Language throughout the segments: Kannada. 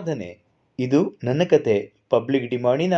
ಸಾಧನೆ. ಇದು ನನ್ನ ಕತೆ. ಪಬ್ಲಿಕ್ ಡಿಮಾಂಡಿನ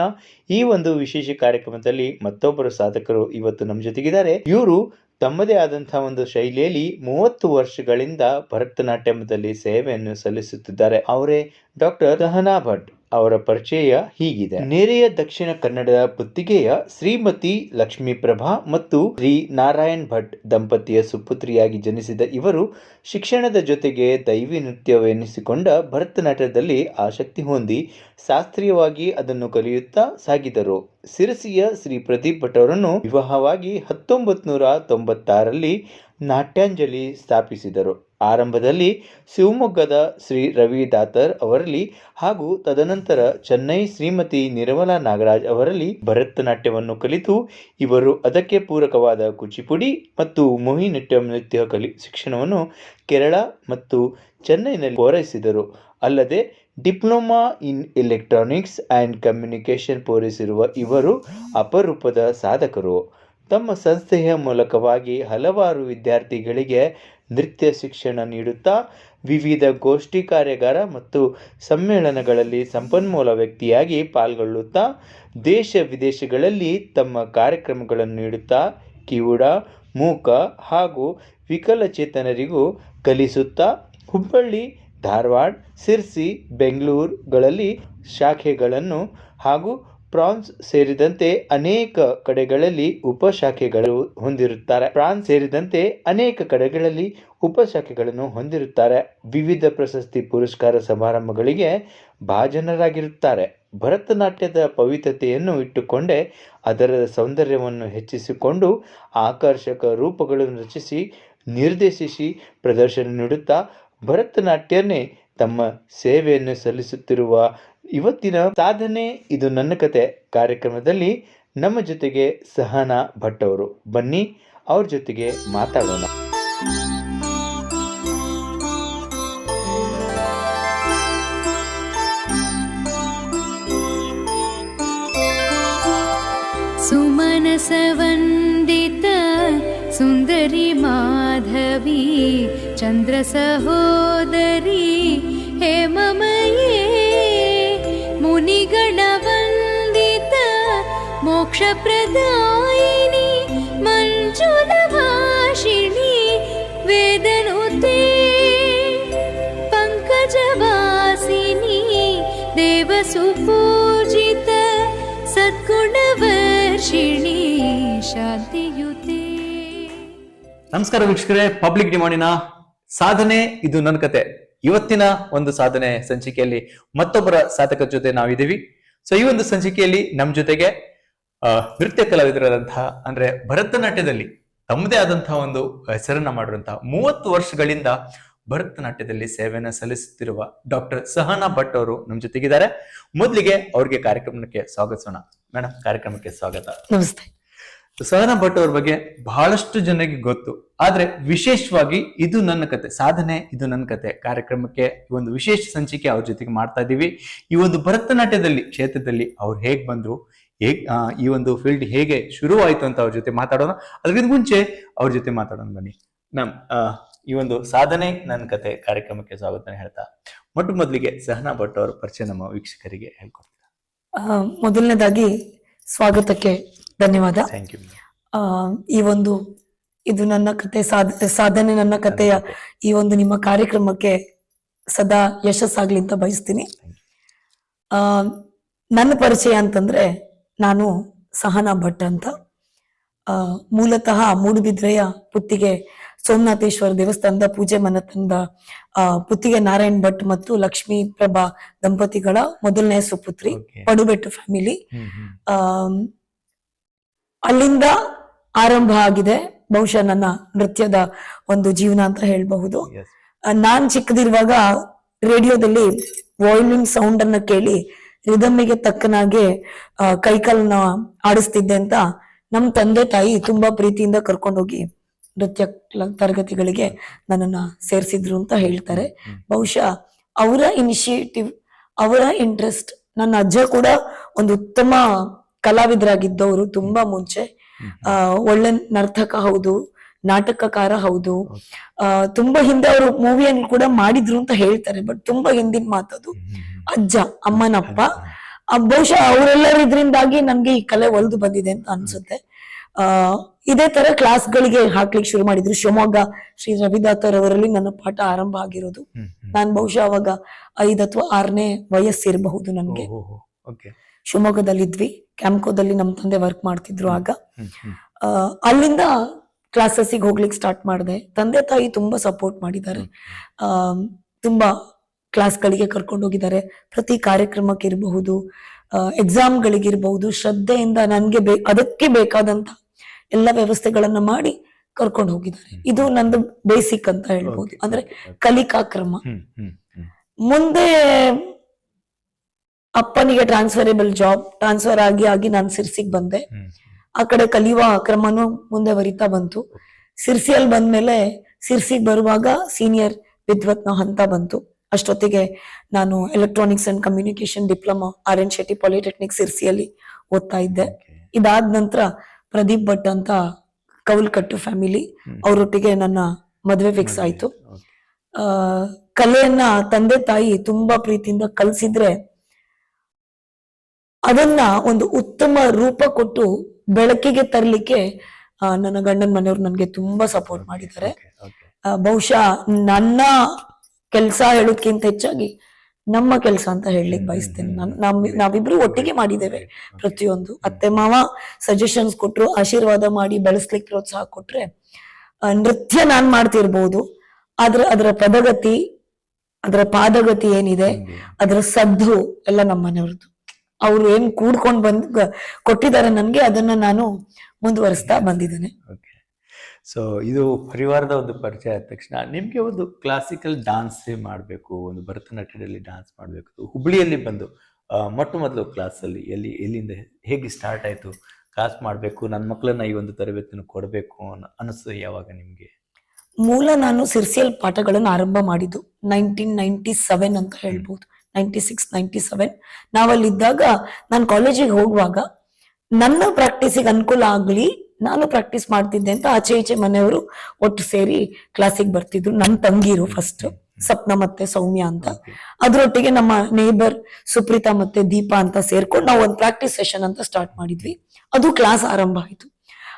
ಈ ಒಂದು ವಿಶೇಷ ಕಾರ್ಯಕ್ರಮದಲ್ಲಿ ಮತ್ತೊಬ್ಬರು ಸಾಧಕರು ಇವತ್ತು ನಮ್ಮ ಜೊತೆಗಿದ್ದಾರೆ. ಇವರು ತಮ್ಮದೇ ಆದಂತಹ ಒಂದು ಶೈಲಿಯಲ್ಲಿ ಮೂವತ್ತು ವರ್ಷಗಳಿಂದ ಭರತನಾಟ್ಯಮದಲ್ಲಿ ಸೇವೆಯನ್ನು ಸಲ್ಲಿಸುತ್ತಿದ್ದಾರೆ. ಅವರೇ ಡಾಕ್ಟರ್ ದಹನಾ ಭಟ್. ಅವರ ಪರಿಚಯ ಹೀಗಿದೆ. ನೆರೆಯ ದಕ್ಷಿಣ ಕನ್ನಡದ ಪುತ್ತಿಗೆಯ ಶ್ರೀಮತಿ ಲಕ್ಷ್ಮೀಪ್ರಭಾ ಮತ್ತು ಶ್ರೀ ನಾರಾಯಣ್ ಭಟ್ ದಂಪತಿಯ ಸುಪುತ್ರಿಯಾಗಿ ಜನಿಸಿದ ಇವರು ಶಿಕ್ಷಣದ ಜೊತೆಗೆ ದೈವಿ ನೃತ್ಯವೆನಿಸಿಕೊಂಡ ಭರತನಾಟ್ಯದಲ್ಲಿ ಆಸಕ್ತಿ ಹೊಂದಿ ಶಾಸ್ತ್ರೀಯವಾಗಿ ಅದನ್ನು ಕಲಿಯುತ್ತಾ ಸಾಗಿದರು. ಸಿರಸಿಯ ಶ್ರೀ ಪ್ರದೀಪ್ ಭಟ್ ಅವರನ್ನು ವಿವಾಹವಾಗಿ ಹತ್ತೊಂಬತ್ತು ನೂರ ತೊಂಬತ್ತಾರರಲ್ಲಿ ನಾಟ್ಯಾಂಜಲಿ ಸ್ಥಾಪಿಸಿದರು. ಆರಂಭದಲ್ಲಿ ಶಿವಮೊಗ್ಗದ ಶ್ರೀ ರವಿ ದಾತರ್ ಅವರಲ್ಲಿ ಹಾಗೂ ತದನಂತರ ಚೆನ್ನೈ ಶ್ರೀಮತಿ ನಿರ್ಮಲಾ ನಾಗರಾಜ್ ಅವರಲ್ಲಿ ಭರತನಾಟ್ಯವನ್ನು ಕಲಿತು, ಇವರು ಅದಕ್ಕೆ ಪೂರಕವಾದ ಕುಚಿಪುಡಿ ಮತ್ತು ಮೋಹಿನಿಟ್ಟಂ ನೃತ್ಯ ಕಲಿ, ಶಿಕ್ಷಣವನ್ನು ಕೇರಳ ಮತ್ತು ಚೆನ್ನೈನಲ್ಲಿ ಪೂರೈಸಿದರು. ಅಲ್ಲದೆ diploma in electronics and communication ಪೂರೈಸಿರುವ ಇವರು ಅಪರೂಪದ ಸಾಧಕರು. ತಮ್ಮ ಸಂಸ್ಥೆಯ ಮೂಲಕವಾಗಿ ಹಲವಾರು ವಿದ್ಯಾರ್ಥಿಗಳಿಗೆ ನೃತ್ಯ ಶಿಕ್ಷಣ ನೀಡುತ್ತಾ ವಿವಿಧ ಗೋಷ್ಠಿ ಕಾರ್ಯಾಗಾರ ಮತ್ತು ಸಮ್ಮೇಳನಗಳಲ್ಲಿ ಸಂಪನ್ಮೂಲ ವ್ಯಕ್ತಿಯಾಗಿ ಪಾಲ್ಗೊಳ್ಳುತ್ತಾ ದೇಶ ವಿದೇಶಗಳಲ್ಲಿ ತಮ್ಮ ಕಾರ್ಯಕ್ರಮಗಳನ್ನು ನೀಡುತ್ತಾ ಕಿವುಡ, ಮೂಕ ಹಾಗೂ ವಿಕಲಚೇತನರಿಗೂ ಕಲಿಸುತ್ತಾ ಹುಬ್ಬಳ್ಳಿ, ಧಾರವಾಡ, ಸಿರ್ಸಿ, ಬೆಂಗಳೂರುಗಳಲ್ಲಿ ಶಾಖೆಗಳನ್ನು ಹಾಗೂ ಫ್ರಾನ್ಸ್ ಸೇರಿದಂತೆ ಅನೇಕ ಕಡೆಗಳಲ್ಲಿ ಉಪಶಾಖೆಗಳು ಹೊಂದಿರುತ್ತಾರೆ. ಫ್ರಾನ್ಸ್ ಸೇರಿದಂತೆ ಅನೇಕ ಕಡೆಗಳಲ್ಲಿ ಉಪಶಾಖೆಗಳನ್ನು ಹೊಂದಿರುತ್ತಾರೆ. ವಿವಿಧ ಪ್ರಶಸ್ತಿ ಪುರಸ್ಕಾರ ಸಮಾರಂಭಗಳಿಗೆ ಭಾಜನರಾಗಿರುತ್ತಾರೆ. ಭರತನಾಟ್ಯದ ಪವಿತ್ರತೆಯನ್ನು ಇಟ್ಟುಕೊಂಡೇ ಅದರ ಸೌಂದರ್ಯವನ್ನು ಹೆಚ್ಚಿಸಿಕೊಂಡು ಆಕರ್ಷಕ ರೂಪಗಳನ್ನು ರಚಿಸಿ, ನಿರ್ದೇಶಿಸಿ, ಪ್ರದರ್ಶನ ನೀಡುತ್ತಾ ಭರತನಾಟ್ಯನೇ ತಮ್ಮ ಸೇವೆಯನ್ನು ಸಲ್ಲಿಸುತ್ತಿರುವ ಇವತ್ತಿನ ಸಾಧನೆ ಇದು ನನ್ನ ಕತೆ ಕಾರ್ಯಕ್ರಮದಲ್ಲಿ ನಮ್ಮ ಜೊತೆಗೆ ಸಹನಾ ಭಟ್ ಅವರು ಬನ್ನಿ ಅವ್ರ ಜೊತೆಗೆ ಮಾತಾಡೋಣ सुमनसवन्दित सुन्दरि माधवी चन्द्रसहोदरी हेममये मुनिगणवन्दित मोक्षप्रदायिनि मञ्जुलभाषिणि वेदनुते पङ्कजवासिनी देवसुपूजित सद्गुणवर्षिणि शान्तियुते ನಮಸ್ಕಾರ ವೀಕ್ಷಕರೇ ಪಬ್ಲಿಕ್ ಡಿಮಾಂಡಿನ ಸಾಧನೆ ಇದು ನನ್ನ ಕತೆ ಇವತ್ತಿನ ಒಂದು ಸಾಧನೆ ಸಂಚಿಕೆಯಲ್ಲಿ ಮತ್ತೊಬ್ಬರ ಸಾಧಕರ ಜೊತೆ ನಾವಿದ್ದೀವಿ ಸೊ ಈ ಒಂದು ಸಂಚಿಕೆಯಲ್ಲಿ ನಮ್ ಜೊತೆಗೆ ಆ, ನೃತ್ಯ ಕಲಾವಿದರಾದಂತಹ ಅಂದ್ರೆ ಭರತನಾಟ್ಯದಲ್ಲಿ ತಮ್ಮದೇ ಆದಂತಹ ಒಂದು ಹೆಸರನ್ನ ಮಾಡಿರುವಂತಹ ಮೂವತ್ತು ವರ್ಷಗಳಿಂದ ಭರತನಾಟ್ಯದಲ್ಲಿ ಸೇವೆಯನ್ನ ಸಲ್ಲಿಸುತ್ತಿರುವ ಡಾಕ್ಟರ್ ಸಹನಾ ಭಟ್ ಅವರು ನಮ್ಮ ಜೊತೆಗಿದ್ದಾರೆ. ಮೊದಲಿಗೆ ಅವ್ರಿಗೆ ಕಾರ್ಯಕ್ರಮಕ್ಕೆ ಸ್ವಾಗತಿಸೋಣ. ಮೇಡಮ್ ಕಾರ್ಯಕ್ರಮಕ್ಕೆ ಸ್ವಾಗತ. ನಮಸ್ತೆ. ಸಹನಾ ಭಟ್ ಅವ್ರ ಬಗ್ಗೆ ಬಹಳಷ್ಟು ಜನರಿಗೆ ಗೊತ್ತು. ಆದ್ರೆ ವಿಶೇಷವಾಗಿ ಇದು ನನ್ನ ಕತೆ ಸಾಧನೆ ಇದು ನನ್ನ ಕತೆ. ಕಾರ್ಯಕ್ರಮಕ್ಕೆ ಈ ಒಂದು ವಿಶೇಷ ಸಂಚಿಕೆ ಅವ್ರ ಜೊತೆಗೆ ಮಾಡ್ತಾ ಇದ್ದೀವಿ ಈ ಒಂದು ಭರತನಾಟ್ಯದಲ್ಲಿ ಕ್ಷೇತ್ರದಲ್ಲಿ ಅವ್ರು ಹೇಗ್ ಬಂದ್ರು ಹೇಗ್ ಈ ಒಂದು ಫೀಲ್ಡ್ ಹೇಗೆ ಶುರುವಾಯ್ತು ಅಂತ ಅವ್ರ ಜೊತೆ ಮಾತಾಡೋಣ. ಅದಕ್ಕಿಂತ ಮುಂಚೆ ಅವ್ರ ಜೊತೆ ಮಾತಾಡೋಣ ಬನ್ನಿ. ನಮ್ ಈ ಒಂದು ಸಾಧನೆ ನನ್ನ ಕತೆ ಕಾರ್ಯಕ್ರಮಕ್ಕೆ ಸ್ವಾಗತ ಹೇಳ್ತಾ. ಮೊಟ್ಟ ಮೊದಲಿಗೆ ಸಹನಾ ಭಟ್ ಅವರ ಪರಿಚಯ ನಮ್ಮ ವೀಕ್ಷಕರಿಗೆ ಹೇಳ್ಕೊಡ್ತೀರಾ? ಆ, ಮೊದಲನೇದಾಗಿ ಸ್ವಾಗತಕ್ಕೆ ಧನ್ಯವಾದ. ಥ್ಯಾಂಕ್ ಯು ಆ, ಈ ಒಂದು ಇದು ನನ್ನ ಕತೆ ಸಾಧ ಸಾಧನೆ ನನ್ನ ಕತೆಯ ಈ ಒಂದು ನಿಮ್ಮ ಕಾರ್ಯಕ್ರಮಕ್ಕೆ ಸದಾ ಯಶಸ್ಸಾಗ್ಲಿ ಅಂತ ಬಯಸ್ತೀನಿ. ಆ ನನ್ನ ಪರಿಚಯ ಅಂತಂದ್ರೆ ನಾನು ಸಹನಾ ಭಟ್ ಅಂತ. ಮೂಲತಃ ಮೂಡುಬಿದ್ರೆಯ ಪುತ್ತಿಗೆ ಸೋಮನಾಥೇಶ್ವರ ದೇವಸ್ಥಾನದ ಪೂಜೆ ಮನತನದ ಪುತ್ತಿಗೆ ನಾರಾಯಣ್ ಭಟ್ ಮತ್ತು ಲಕ್ಷ್ಮೀ ಪ್ರಭಾ ದಂಪತಿಗಳ ಮೊದಲನೇ ಸುಪುತ್ರಿ. ಪಡುಬೆಟ್ಟು ಫ್ಯಾಮಿಲಿ ಅಲ್ಲಿಂದ ಆರಂಭ ಆಗಿದೆ. ಬಹುಶಃ ನನ್ನ ನೃತ್ಯದ ಒಂದು ಜೀವನ ಅಂತ ಹೇಳಬಹುದು. ನಾನ್ ಚಿಕ್ಕದಿರುವಾಗ ರೇಡಿಯೋದಲ್ಲಿ ವಾಯ್ಲಿನ್ ಸೌಂಡ್ ಅನ್ನ ಕೇಳಿ ರಿದಮ್ಮಿಗೆ ತಕ್ಕನಾಗೆ ಕೈಕಾಲನ್ನ ಆಡಿಸ್ತಿದ್ದೆ ಅಂತ ನಮ್ ತಂದೆ ತಾಯಿ ತುಂಬಾ ಪ್ರೀತಿಯಿಂದ ಕರ್ಕೊಂಡೋಗಿ ನೃತ್ಯ ತರಗತಿಗಳಿಗೆ ನನ್ನನ್ನ ಸೇರಿಸಿದ್ರು ಅಂತ ಹೇಳ್ತಾರೆ. ಬಹುಶಃ ಅವರ ಇನಿಷಿಯೇಟಿವ್ ಅವರ ಇಂಟ್ರೆಸ್ಟ್ ನನ್ನ ಅಜ್ಜ ಕೂಡ ಒಂದು ಉತ್ತಮ ಕಲಾವಿದರಾಗಿದ್ದವರು ತುಂಬಾ ಮುಂಚೆ. ಒಳ್ಳೆ ನರ್ತಕ ಹೌದು ನಾಟಕಕಾರ ಹೌದು. ಅಹ್ ತುಂಬಾ ಹಿಂದೆ ಅವರು ಮೂವಿಯನ್ನು ಕೂಡ ಮಾಡಿದ್ರು ಅಂತ ಹೇಳ್ತಾರೆ ಬಟ್ ತುಂಬಾ ಹಿಂದಿನ ಮಾತದು. ಅಜ್ಜ ಅಮ್ಮನಪ್ಪ. ಬಹುಶಃ ಅವರೆಲ್ಲರ ಇದರಿಂದಾಗಿ ನನ್ಗೆ ಈ ಕಲೆ ಒಲಿದು ಬಂದಿದೆ ಅಂತ ಅನ್ಸುತ್ತೆ. ಆ ಇದೇ ತರ ಕ್ಲಾಸ್ಗಳಿಗೆ ಹಾಕ್ಲಿಕ್ಕೆ ಶುರು ಮಾಡಿದ್ರು. ಶಿವಮೊಗ್ಗ ಶ್ರೀ ರವಿದಾತರ್ ಅವರಲ್ಲಿ ನನ್ನ ಪಾಠ ಆರಂಭ ಆಗಿರೋದು. ನಾನ್ ಬಹುಶಃ ಅವಾಗ ಐದ್ ಅಥವಾ ಆರನೇ ವಯಸ್ಸಿರಬಹುದು ನನ್ಗೆ. ಶಿವಮೊಗ್ಗದಲ್ಲಿದ್ವಿ. ಕ್ಯಾಂಪ್ಕೋದಲ್ಲಿ ನಮ್ ತಂದೆ ವರ್ಕ್ ಮಾಡ್ತಿದ್ರು ಆಗ. ಅಲ್ಲಿಂದ ಕ್ಲಾಸಸ್ಸಿಗೆ ಹೋಗ್ಲಿಕ್ಕೆ ಸ್ಟಾರ್ಟ್ ಮಾಡಿದೆ. ತಂದೆ ತಾಯಿ ತುಂಬಾ ಸಪೋರ್ಟ್ ಮಾಡಿದ್ದಾರೆ. ಆ, ತುಂಬಾ ಕ್ಲಾಸ್ಗಳಿಗೆ ಕರ್ಕೊಂಡು ಹೋಗಿದ್ದಾರೆ. ಪ್ರತಿ ಕಾರ್ಯಕ್ರಮಕ್ಕೆ ಇರಬಹುದು ಎಕ್ಸಾಮ್ಗಳಿಗಿರಬಹುದು ಶ್ರದ್ಧೆಯಿಂದ ನನ್ಗೆ ಬೇ ಅದಕ್ಕೆ ಬೇಕಾದಂತ ಎಲ್ಲ ವ್ಯವಸ್ಥೆಗಳನ್ನ ಮಾಡಿ ಕರ್ಕೊಂಡು ಹೋಗಿದ್ದಾರೆ. ಇದು ನಂದು ಬೇಸಿಕ್ ಅಂತ ಹೇಳ್ಬೋದು. ಅಂದ್ರೆ. ಕಲಿಕಾ ಕ್ರಮ. ಮುಂದೆ ಅಪ್ಪನಿಗೆ ಟ್ರಾನ್ಸ್ಫರೇಬಲ್ ಜಾಬ್ ಟ್ರಾನ್ಸ್ಫರ್ ಆಗಿ ಆಗಿ ನಾನು ಸಿರ್ಸಿಗ್ ಬಂದೆ. ಆ ಕಡೆ ಕಲಿಯುವ ಕ್ರಮನೂ ಮುಂದೆ ವರಿತಾ ಬಂತು. ಸಿರ್ಸಿಯಲ್ಲಿ ಬಂದ್ಮೇಲೆ ಸಿರ್ಸಿಗ್ ಬರುವಾಗ ಸೀನಿಯರ್ ವಿದ್ವತ್ನ ಹಂತ ಬಂತು. ಅಷ್ಟೊತ್ತಿಗೆ ನಾನು electronics and communication diploma R N Shetty polytechnic ಸಿರ್ಸಿಯಲ್ಲಿ ಓದ್ತಾ ಇದ್ದೆ. ಇದಾದ ನಂತರ ಪ್ರದೀಪ್ ಭಟ್ ಅಂತ ಕೌಲ್ಕಟ್ಟು ಫ್ಯಾಮಿಲಿ. ಅವರೊಟ್ಟಿಗೆ ನನ್ನ ಮದುವೆ ಫಿಕ್ಸ್ ಆಯ್ತು. ಕಲೆಯನ್ನ ತಂದೆ ತಾಯಿ ತುಂಬಾ ಪ್ರೀತಿಯಿಂದ ಕಲ್ಸಿದ್ರೆ ಅದನ್ನ ಒಂದು ಉತ್ತಮ ರೂಪ ಕೊಟ್ಟು ಬೆಳಕಿಗೆ ತರಲಿಕ್ಕೆ ನನ್ನ ಗಂಡನ ಮನೆಯವರು ನನಗೆ ತುಂಬಾ ಸಪೋರ್ಟ್ ಮಾಡಿದ್ದಾರೆ. ಬಹುಶಃ ನನ್ನ ಕೆಲಸ ಹೇಳೋದ್ಕಿಂತ ಹೆಚ್ಚಾಗಿ ನಮ್ಮ ಕೆಲಸ ಅಂತ ಹೇಳಲಿಕ್ಕೆ ಬಯಸ್ತೇನೆ. ನಾನು ನಮ್ ನಾವಿಬ್ರು ಒಟ್ಟಿಗೆ ಮಾಡಿದ್ದೇವೆ ಪ್ರತಿಯೊಂದು. ಅತ್ತೆ ಮಾವ ಸಜೆಷನ್ಸ್ ಕೊಟ್ರು ಆಶೀರ್ವಾದ ಮಾಡಿ ಬೆಳೆಸ್ಲಿಕ್ಕೆ ಪ್ರೋತ್ಸಾಹ ಕೊಟ್ರೆ ನೃತ್ಯ ನಾನ್ ಮಾಡ್ತಿರ್ಬೋದು ಆದ್ರೆ ಅದರ ಪದಗತಿ ಅದರ ಪಾದಗತಿ ಏನಿದೆ. ಅದರ ಸದ್ದು ಎಲ್ಲ ನಮ್ಮ ಮನೆಯವ್ರದ್ದು. ಅವ್ರು ಏನ್ ಕೂಡ್ಕೊಂಡ್ ಬಂದ್ ಕೊಟ್ಟಿದ್ದಾರೆ ನನ್ಗೆ ಅದನ್ನ ನಾನು ಮುಂದುವರಿಸ್ತಾ ಬಂದಿದ್ದೇನೆ. ಸೊ ಇದು ಪರಿವಾರದ ಒಂದು ಪರಿಚಯ ಆದ ತಕ್ಷಣ ನಿಮಗೆ ಒಂದು ಕ್ಲಾಸಿಕಲ್ ಡಾನ್ಸ್ ಮಾಡಬೇಕು, ಒಂದು ಭರತನಾಟ್ಯದಲ್ಲಿ ಡಾನ್ಸ್ ಮಾಡಬೇಕು ಹುಬ್ಳಿಯಲ್ಲಿ ಬಂದು ಮೊಟ್ಟ ಮೊದಲು ಕ್ಲಾಸಲ್ಲಿ ಎಲ್ಲಿ, ಎಲ್ಲಿಂದ ಹೇಗೆ ಸ್ಟಾರ್ಟ್ ಆಯಿತು ಕ್ಲಾಸ್ ಮಾಡಬೇಕು ನನ್ನ ಮಕ್ಕಳನ್ನ ಈ ಒಂದು ತರಬೇತಿನ ಕೊಡಬೇಕು ಅನ್ನೋ ಅನಿಸ್ತು ಯಾವಾಗ ನಿಮಗೆ? ಮೂಲ ನಾನು ಸಿರ್ಸಿಯಲ್ ಪಾಠಗಳನ್ನು ಆರಂಭ ಮಾಡಿದ್ದು ನೈನ್ಟೀನ್ ನೈನ್ಟಿ ಸೆವೆನ್ ಅಂತ ಹೇಳ್ಬೋದು. ನೈಂಟಿ ಸಿಕ್ಸ್ ನೈಂಟಿ ಸೆವೆನ್ ನಾವಲ್ಲಿದ್ದಾಗ ನಾನು ಕಾಲೇಜಿಗೆ ಹೋಗುವಾಗ ನನ್ನ ಪ್ರಾಕ್ಟೀಸಿಗೆ ಅನುಕೂಲ ಆಗ್ಲಿ ನಾನು ಪ್ರಾಕ್ಟೀಸ್ ಮಾಡ್ತಿದ್ದೆ ಅಂತ ಆಚೆ ಈಚೆ ಮನೆಯವರು ಒಟ್ಟು ಸೇರಿ ಕ್ಲಾಸಿಗೆ ಬರ್ತಿದ್ರು. ನನ್ನ ತಂಗಿರು ಫಸ್ಟ್ ಸಪ್ನ ಮತ್ತೆ ಸೌಮ್ಯ ಅಂತ. ಅದರೊಟ್ಟಿಗೆ ನಮ್ಮ ನೇಬರ್ ಸುಪ್ರೀತಾ ಮತ್ತೆ ದೀಪಾ ಅಂತ ಸೇರ್ಕೊಂಡು ನಾವು ಒಂದು ಪ್ರಾಕ್ಟೀಸ್ ಸೆಷನ್ ಅಂತ ಸ್ಟಾರ್ಟ್ ಮಾಡಿದ್ವಿ. ಅದು ಕ್ಲಾಸ್ ಆರಂಭ ಆಯಿತು.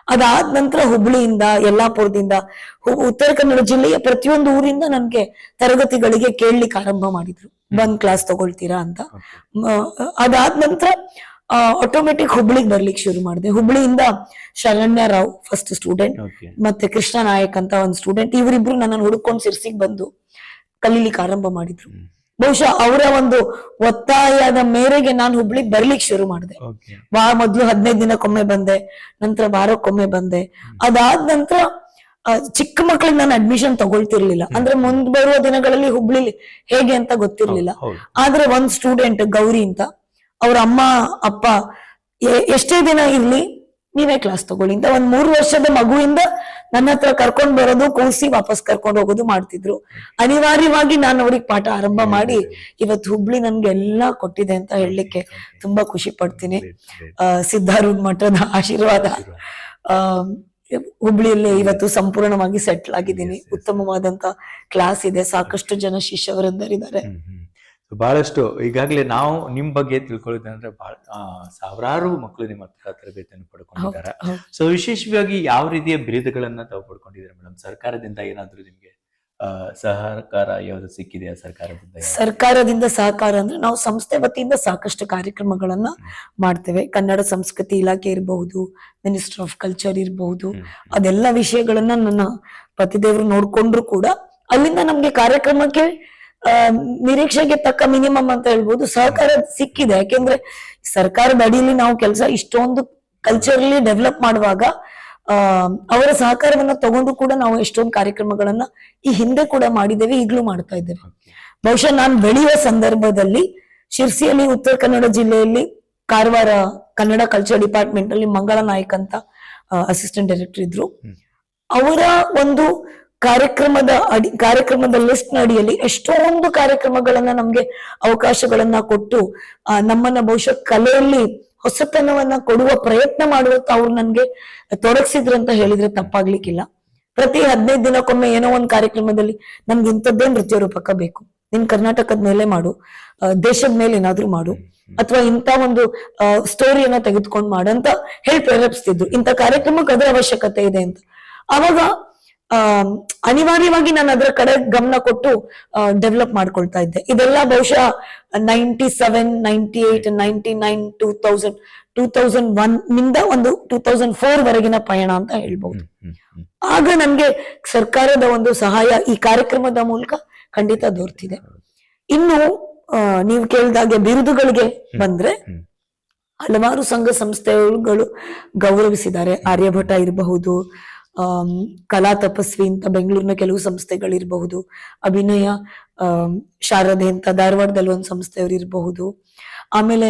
ಅದಾದ ನಂತರ ಹುಬ್ಳಿಯಿಂದ ಯಲ್ಲಾಪುರದಿಂದ ಹು- ಉತ್ತರ ಕನ್ನಡ ಜಿಲ್ಲೆಯ ಪ್ರತಿಯೊಂದು ಊರಿಂದ ನನಗೆ ತರಗತಿಗಳಿಗೆ ಕೇಳಲಿಕ್ಕೆ ಆರಂಭ ಮಾಡಿದ್ರು. ಬಂದ್ ಕ್ಲಾಸ್ ತಗೊಳ್ತೀರಾ ಅಂತ. ಅದಾದ ನಂತರ ಆಟೋಮೆಟಿಕ್ ಹುಬ್ಳಿಗೆ ಬರ್ಲಿಕ್ಕೆ ಶುರು ಮಾಡಿದೆ. ಹುಬ್ಳಿಯಿಂದ ಶರಣ್ಯ ರಾವ್ ಫಸ್ಟ್ ಸ್ಟೂಡೆಂಟ್ ಮತ್ತೆ ಕೃಷ್ಣ ನಾಯಕ್ ಅಂತ ಒಂದು ಸ್ಟೂಡೆಂಟ್ ಇವರಿಬ್ರು ನನ್ನನ್ನು ಹುಡುಕೊಂಡು ಸಿರ್ಸಿಗೆ ಬಂದು ಕಲೀಲಿಕ್ಕೆ ಆರಂಭ ಮಾಡಿದ್ರು. ಬಹುಶಃ ಅವರ ಒಂದು ಒತ್ತಾಯದ ಮೇರೆಗೆ ನಾನು ಹುಬ್ಳಿಗೆ ಬರ್ಲಿಕ್ಕೆ ಶುರು ಮಾಡಿದೆ. ವಾ ಮೊದ್ಲು ಹದಿನೈದು ದಿನಕ್ಕೊಮ್ಮೆ ಬಂದೆ ನಂತರ ವಾರಕ್ಕೊಮ್ಮೆ ಬಂದೆ. ಅದಾದ ನಂತರ ಚಿಕ್ಕ ಮಕ್ಕಳಿಗೆ ನಾನು ಅಡ್ಮಿಷನ್ ತಗೊಳ್ತಿರ್ಲಿಲ್ಲ. ಅಂದ್ರೆ ಮುಂದ್ ಬರುವ ದಿನಗಳಲ್ಲಿ ಹುಬ್ಳಿಲಿ ಹೇಗೆ ಅಂತ ಗೊತ್ತಿರ್ಲಿಲ್ಲ. ಆದ್ರೆ ಒಂದ್ ಸ್ಟೂಡೆಂಟ್ ಗೌರಿ ಅಂತ ಅವ್ರ ಅಮ್ಮ ಅಪ್ಪ ಎಷ್ಟೇ ದಿನ ಇರ್ಲಿ ನೀವೇ ಕ್ಲಾಸ್ ತಗೊಳ್ಳಿ. ಅಂತ ಒಂದ್ ಮೂರು ವರ್ಷದ ಮಗುವಿಂದ ನನ್ನ ಹತ್ರ ಕರ್ಕೊಂಡ್ ಬರೋದು ಕೂಸಿ ವಾಪಸ್ ಕರ್ಕೊಂಡು ಹೋಗೋದು ಮಾಡ್ತಿದ್ರು. ಅನಿವಾರ್ಯವಾಗಿ ನಾನು ಅವ್ರಿಗೆ ಪಾಠ ಆರಂಭ ಮಾಡಿ ಇವತ್ತು ಹುಬ್ಳಿ ನನ್ಗೆ ಎಲ್ಲಾ ಕೊಟ್ಟಿದೆ ಅಂತ ಹೇಳಲಿಕ್ಕೆ ತುಂಬಾ ಖುಷಿ ಪಡ್ತೀನಿ. ಆ, ಸಿದ್ಧಾರೂಢ ಮಠದ ಆಶೀರ್ವಾದ. ಆ ಹುಬ್ಳಿಯಲ್ಲಿ ಇವತ್ತು ಸಂಪೂರ್ಣವಾಗಿ ಸೆಟ್ಲ್ ಆಗಿದ್ದೀನಿ. ಉತ್ತಮವಾದಂತ ಕ್ಲಾಸ್ ಇದೆ. ಸಾಕಷ್ಟು ಜನ. So, ಬಹಳಷ್ಟು ಈಗಾಗಲೇ ನಾವು ನಿಮ್ ಬಗ್ಗೆ ತಿಳ್ಕೊಳ್ಳೋದಂದ್ರೆ ಬಹಳ ಸಾವಿರಾರು ಮಕ್ಕಳು ನಿಮ್ಮ ಹತ್ರ ತರಬೇತಿಯನ್ನು ಪಡ್ಕೊಂಡಿದ್ದಾರೆ. ಸೊ ವಿಶೇಷವಾಗಿ ಯಾವ ರೀತಿಯ ಬಿರುದುಗಳನ್ನ ತಾವು ಪಡ್ಕೊಂಡಿದ್ದೀರಾ ಮೇಡಮ್ ಸರ್ಕಾರದಿಂದ ಏನಾದ್ರು ನಿಮ್ಗೆ ಸಹಕಾರ ಯಾವ್ದು ಸಿಕ್ಕಿದೆಯಾ ಸರ್ಕಾರದಿಂದ ಸರ್ಕಾರದಿಂದ ಸಹಕಾರ ಅಂದ್ರೆ ನಾವು ಸಂಸ್ಥೆ ವತಿಯಿಂದ ಸಾಕಷ್ಟು ಕಾರ್ಯಕ್ರಮಗಳನ್ನ ಮಾಡ್ತೇವೆ. ಕನ್ನಡ ಸಂಸ್ಕೃತಿ ಇಲಾಖೆ ಇರಬಹುದು ಮಿನಿಸ್ಟರ್ ಆಫ್ ಕಲ್ಚರ್ ಇರಬಹುದು ಅದೆಲ್ಲ ವಿಷಯಗಳನ್ನ ನನ್ನ ಪತಿದೇವರು ನೋಡ್ಕೊಂಡ್ರು ಕೂಡ ಅಲ್ಲಿಂದ ನಮ್ಗೆ ಕಾರ್ಯಕ್ರಮಕ್ಕೆ ನಿರೀಕ್ಷೆಗೆ ತಕ್ಕ ಮಿನಿಮಮ್ ಅಂತ ಹೇಳ್ಬೋದು. ಸಹಕಾರ ಸಿಕ್ಕಿದೆ. ಯಾಕೆಂದ್ರೆ ಸರ್ಕಾರದ ಅಡಿಯಲ್ಲಿ ನಾವು ಕೆಲಸ ಇಷ್ಟೊಂದು ಕಲ್ಚರ್ಲಿ ಡೆವಲಪ್ ಮಾಡುವಾಗ ಅವರ ಸಹಕಾರವನ್ನ ತಗೊಂಡು ಕೂಡ ನಾವು ಎಷ್ಟೊಂದು ಕಾರ್ಯಕ್ರಮಗಳನ್ನ ಈ ಹಿಂದೆ ಕೂಡ ಮಾಡಿದ್ದೇವೆ ಈಗಲೂ ಮಾಡ್ತಾ ಇದ್ದೇವೆ. ಬಹುಶಃ ನಾನು ಬೆಳೆಯುವ ಸಂದರ್ಭದಲ್ಲಿ ಶಿರ್ಸಿಯಲ್ಲಿ ಉತ್ತರ ಕನ್ನಡ ಜಿಲ್ಲೆಯಲ್ಲಿ ಕಾರವಾರ ಕನ್ನಡ ಕಲ್ಚರ್ ಡಿಪಾರ್ಟ್ಮೆಂಟ್ ಅಲ್ಲಿ ಮಂಗಳ ನಾಯಕ್ ಅಂತ ಅಸಿಸ್ಟೆಂಟ್ ಡೈರೆಕ್ಟರ್ ಇದ್ರು. ಅವರ ಒಂದು ಕಾರ್ಯಕ್ರಮದ ಅಡಿ ಕಾರ್ಯಕ್ರಮದ ಲಿಸ್ಟ್ ಅಡಿಯಲ್ಲಿ ಎಷ್ಟೊಂದು ಕಾರ್ಯಕ್ರಮಗಳನ್ನ ನಮ್ಗೆ ಅವಕಾಶಗಳನ್ನ ಕೊಟ್ಟು ಆ, ನಮ್ಮನ್ನ ಬಹುಶಃ ಕಲೆಯಲ್ಲಿ ಹೊಸತನವನ್ನ ಕೊಡುವ ಪ್ರಯತ್ನ ಮಾಡುವತ್ತ ಅವ್ರು ನನ್ಗೆ ತೊಡಗಿಸಿದ್ರು ಅಂತ ಹೇಳಿದ್ರೆ ತಪ್ಪಾಗ್ಲಿಕ್ಕಿಲ್ಲ. ಪ್ರತಿ ಹದಿನೈದು ದಿನಕ್ಕೊಮ್ಮೆ ಏನೋ ಒಂದು ಕಾರ್ಯಕ್ರಮದಲ್ಲಿ ನಮ್ಗೆ ಇಂಥದ್ದೇ ನೃತ್ಯ ರೂಪಕ ಬೇಕು. ನಿನ್ ಕರ್ನಾಟಕದ ಮೇಲೆ ಮಾಡು ದೇಶದ ಮೇಲೆ ಏನಾದ್ರೂ ಮಾಡು ಅಥವಾ ಇಂಥ ಒಂದು ಸ್ಟೋರಿಯನ್ನ ತೆಗೆದುಕೊಂಡು ಮಾಡು ಅಂತ ಹೇಳಿ ಪ್ರೇರೇಪಿಸ್ತಿದ್ರು. ಇಂಥ ಕಾರ್ಯಕ್ರಮಕ್ಕೆ ಅದೇ ಅವಶ್ಯಕತೆ ಇದೆ ಅಂತ. ಅವಾಗ ಅನಿವಾರ್ಯವಾಗಿ ನಾನು ಅದರ ಕಡೆ ಗಮನ ಕೊಟ್ಟು ಡೆವಲಪ್ ಮಾಡ್ಕೊಳ್ತಾ ಇದ್ದೆ ಇದೆಲ್ಲ ಬಹುಶಃ ninety seven ninety eight ninety nine two thousand two thousand ಒನ್ನಿಂದ ಒಂದು ಟೂ ತೌಸಂಡ್ ಫೋರ್ ವರೆಗಿನ ಪಯಣ ಅಂತ ಹೇಳ್ಬಹುದು. ಆಗ ನಮ್ಗೆ ಸರ್ಕಾರದ ಒಂದು ಸಹಾಯ ಈ ಕಾರ್ಯಕ್ರಮದ ಮೂಲಕ ಖಂಡಿತ ದೊರೆತಿದೆ ಇನ್ನು ಅಹ್ ನೀವು ಕೇಳಿದಾಗೆ ಬಿರುದುಗಳಿಗೆ ಬಂದ್ರೆ. ಹಲವಾರು ಸಂಘ ಸಂಸ್ಥೆಗಳು ಗೌರವಿಸಿದ್ದಾರೆ ಆರ್ಯಭಟ ಇರಬಹುದು ಕಲಾ ತಪಸ್ವಿ ಅಂತ ಬೆಂಗಳೂರಿನ ಕೆಲವು ಸಂಸ್ಥೆಗಳಿರಬಹುದು. ಅಭಿನಯ ಶಾರದೆ ಅಂತ ಧಾರವಾಡದಲ್ಲಿ ಒಂದು ಸಂಸ್ಥೆಯವರು ಇರಬಹುದು ಆಮೇಲೆ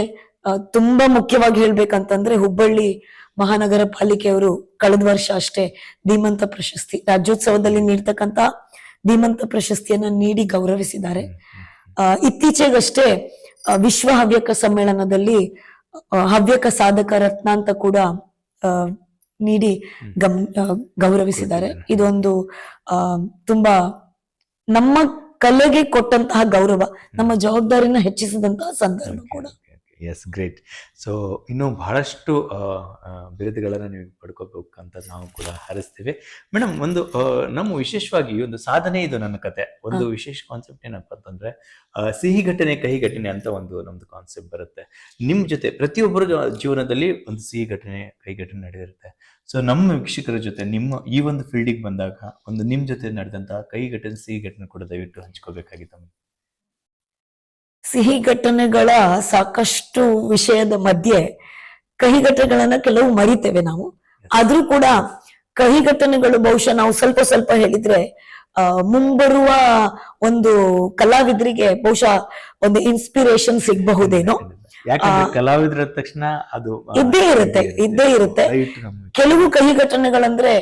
ತುಂಬಾ ಮುಖ್ಯವಾಗಿ ಹೇಳ್ಬೇಕಂತಂದ್ರೆ ಹುಬ್ಬಳ್ಳಿ ಮಹಾನಗರ ಪಾಲಿಕೆಯವರು ಕಳೆದ ವರ್ಷ ಅಷ್ಟೇ ಧೀಮಂತ ಪ್ರಶಸ್ತಿ ರಾಜ್ಯೋತ್ಸವದಲ್ಲಿ ನೀಡ್ತಕ್ಕಂತ ಧೀಮಂತ ಪ್ರಶಸ್ತಿಯನ್ನ ನೀಡಿ ಗೌರವಿಸಿದ್ದಾರೆ. ಇತ್ತೀಚೆಗಷ್ಟೇ ವಿಶ್ವ ಹವ್ಯಕ ಸಮ್ಮೇಳನದಲ್ಲಿ ಹವ್ಯಕ ಸಾಧಕ ರತ್ನ ಅಂತ ಕೂಡ ನೀಡಿ ಗಮ್ ಗೌರವಿಸಿದ್ದಾರೆ. ಇದೊಂದು ಆ ತುಂಬಾ ನಮ್ಮ ಕಲೆಗೆ ಕೊಟ್ಟಂತಹ ಗೌರವ ನಮ್ಮ ಜವಾಬ್ದಾರಿನ ಹೆಚ್ಚಿಸಿದಂತಹ ಸಂದರ್ಭ ಕೂಡ. ಎಸ್ ಗ್ರೇಟ್ ಸೊ ಇನ್ನೂ ಬಹಳಷ್ಟು ಆ, ನೀವು ಪಡ್ಕೋಬೇಕು ಅಂತ ನಾವು ಕೂಡ ಹರಿಸ್ತೀವಿ. ಮೇಡಮ್ ಒಂದು ನಮ್ಮ ವಿಶೇಷವಾಗಿ ಒಂದು ಸಾಧನೆ ಇದು ನನ್ನ ಕತೆ. ಒಂದು ವಿಶೇಷ ಕಾನ್ಸೆಪ್ಟ್ ಏನಪ್ಪ ಅಂತಂದ್ರೆ ಸಿಹಿ ಘಟನೆ ಕಹಿ ಘಟನೆ ಅಂತ ಒಂದು ನಮ್ದು ಕಾನ್ಸೆಪ್ಟ್ ಬರುತ್ತೆ. ನಿಮ್ ಜೊತೆ ಪ್ರತಿಯೊಬ್ಬರ ಜೀವನದಲ್ಲಿ ಒಂದು ಸಿಹಿ ಘಟನೆ ಕೈ ಘಟನೆ ನಡೆದಿರುತ್ತೆ. ಸೊ ನಮ್ಮ ವೀಕ್ಷಕರ ಜೊತೆ ನಿಮ್ಮ ಈ ಒಂದು ಫೀಲ್ಡಿಗೆ ಬಂದಾಗ ಒಂದು ನಿಮ್ ಜೊತೆ ನಡೆದಂತಹ ಕಹಿ ಘಟನೆ ಸಿಹಿ ಘಟನೆ ಕೂಡ ದಯವಿಟ್ಟು ಹಂಚ್ಕೋಬೇಕಾಗಿತ್ತು. ಸಿಹಿ ಘಟನೆಗಳ ಸಾಕಷ್ಟು ವಿಷಯದ ಮಧ್ಯೆ ಕಹಿ ಘಟನೆಗಳನ್ನ ಕೆಲವು ಮರಿತೇವೆ ನಾವು. ಆದ್ರೂ ಕೂಡ ಕಹಿ ಘಟನೆಗಳು ಬಹುಶಃ ನಾವು ಸ್ವಲ್ಪ ಸ್ವಲ್ಪ ಹೇಳಿದ್ರೆ ಮುಂಬರುವ ಒಂದು ಕಲಾವಿದರಿಗೆ ಬಹುಶಃ ಒಂದು ಇನ್ಸ್ಪಿರೇಷನ್ ಸಿಗಬಹುದೇನೋ. ಕಲಾವಿದ್ರ ತಕ್ಷಣ ಅದು ಇದ್ದೇ ಇರುತ್ತೆ, ಇದ್ದೇ ಇರುತ್ತೆ. ಕೆಲವು ಕಹಿ ಘಟನೆಗಳಂದ್ರೆ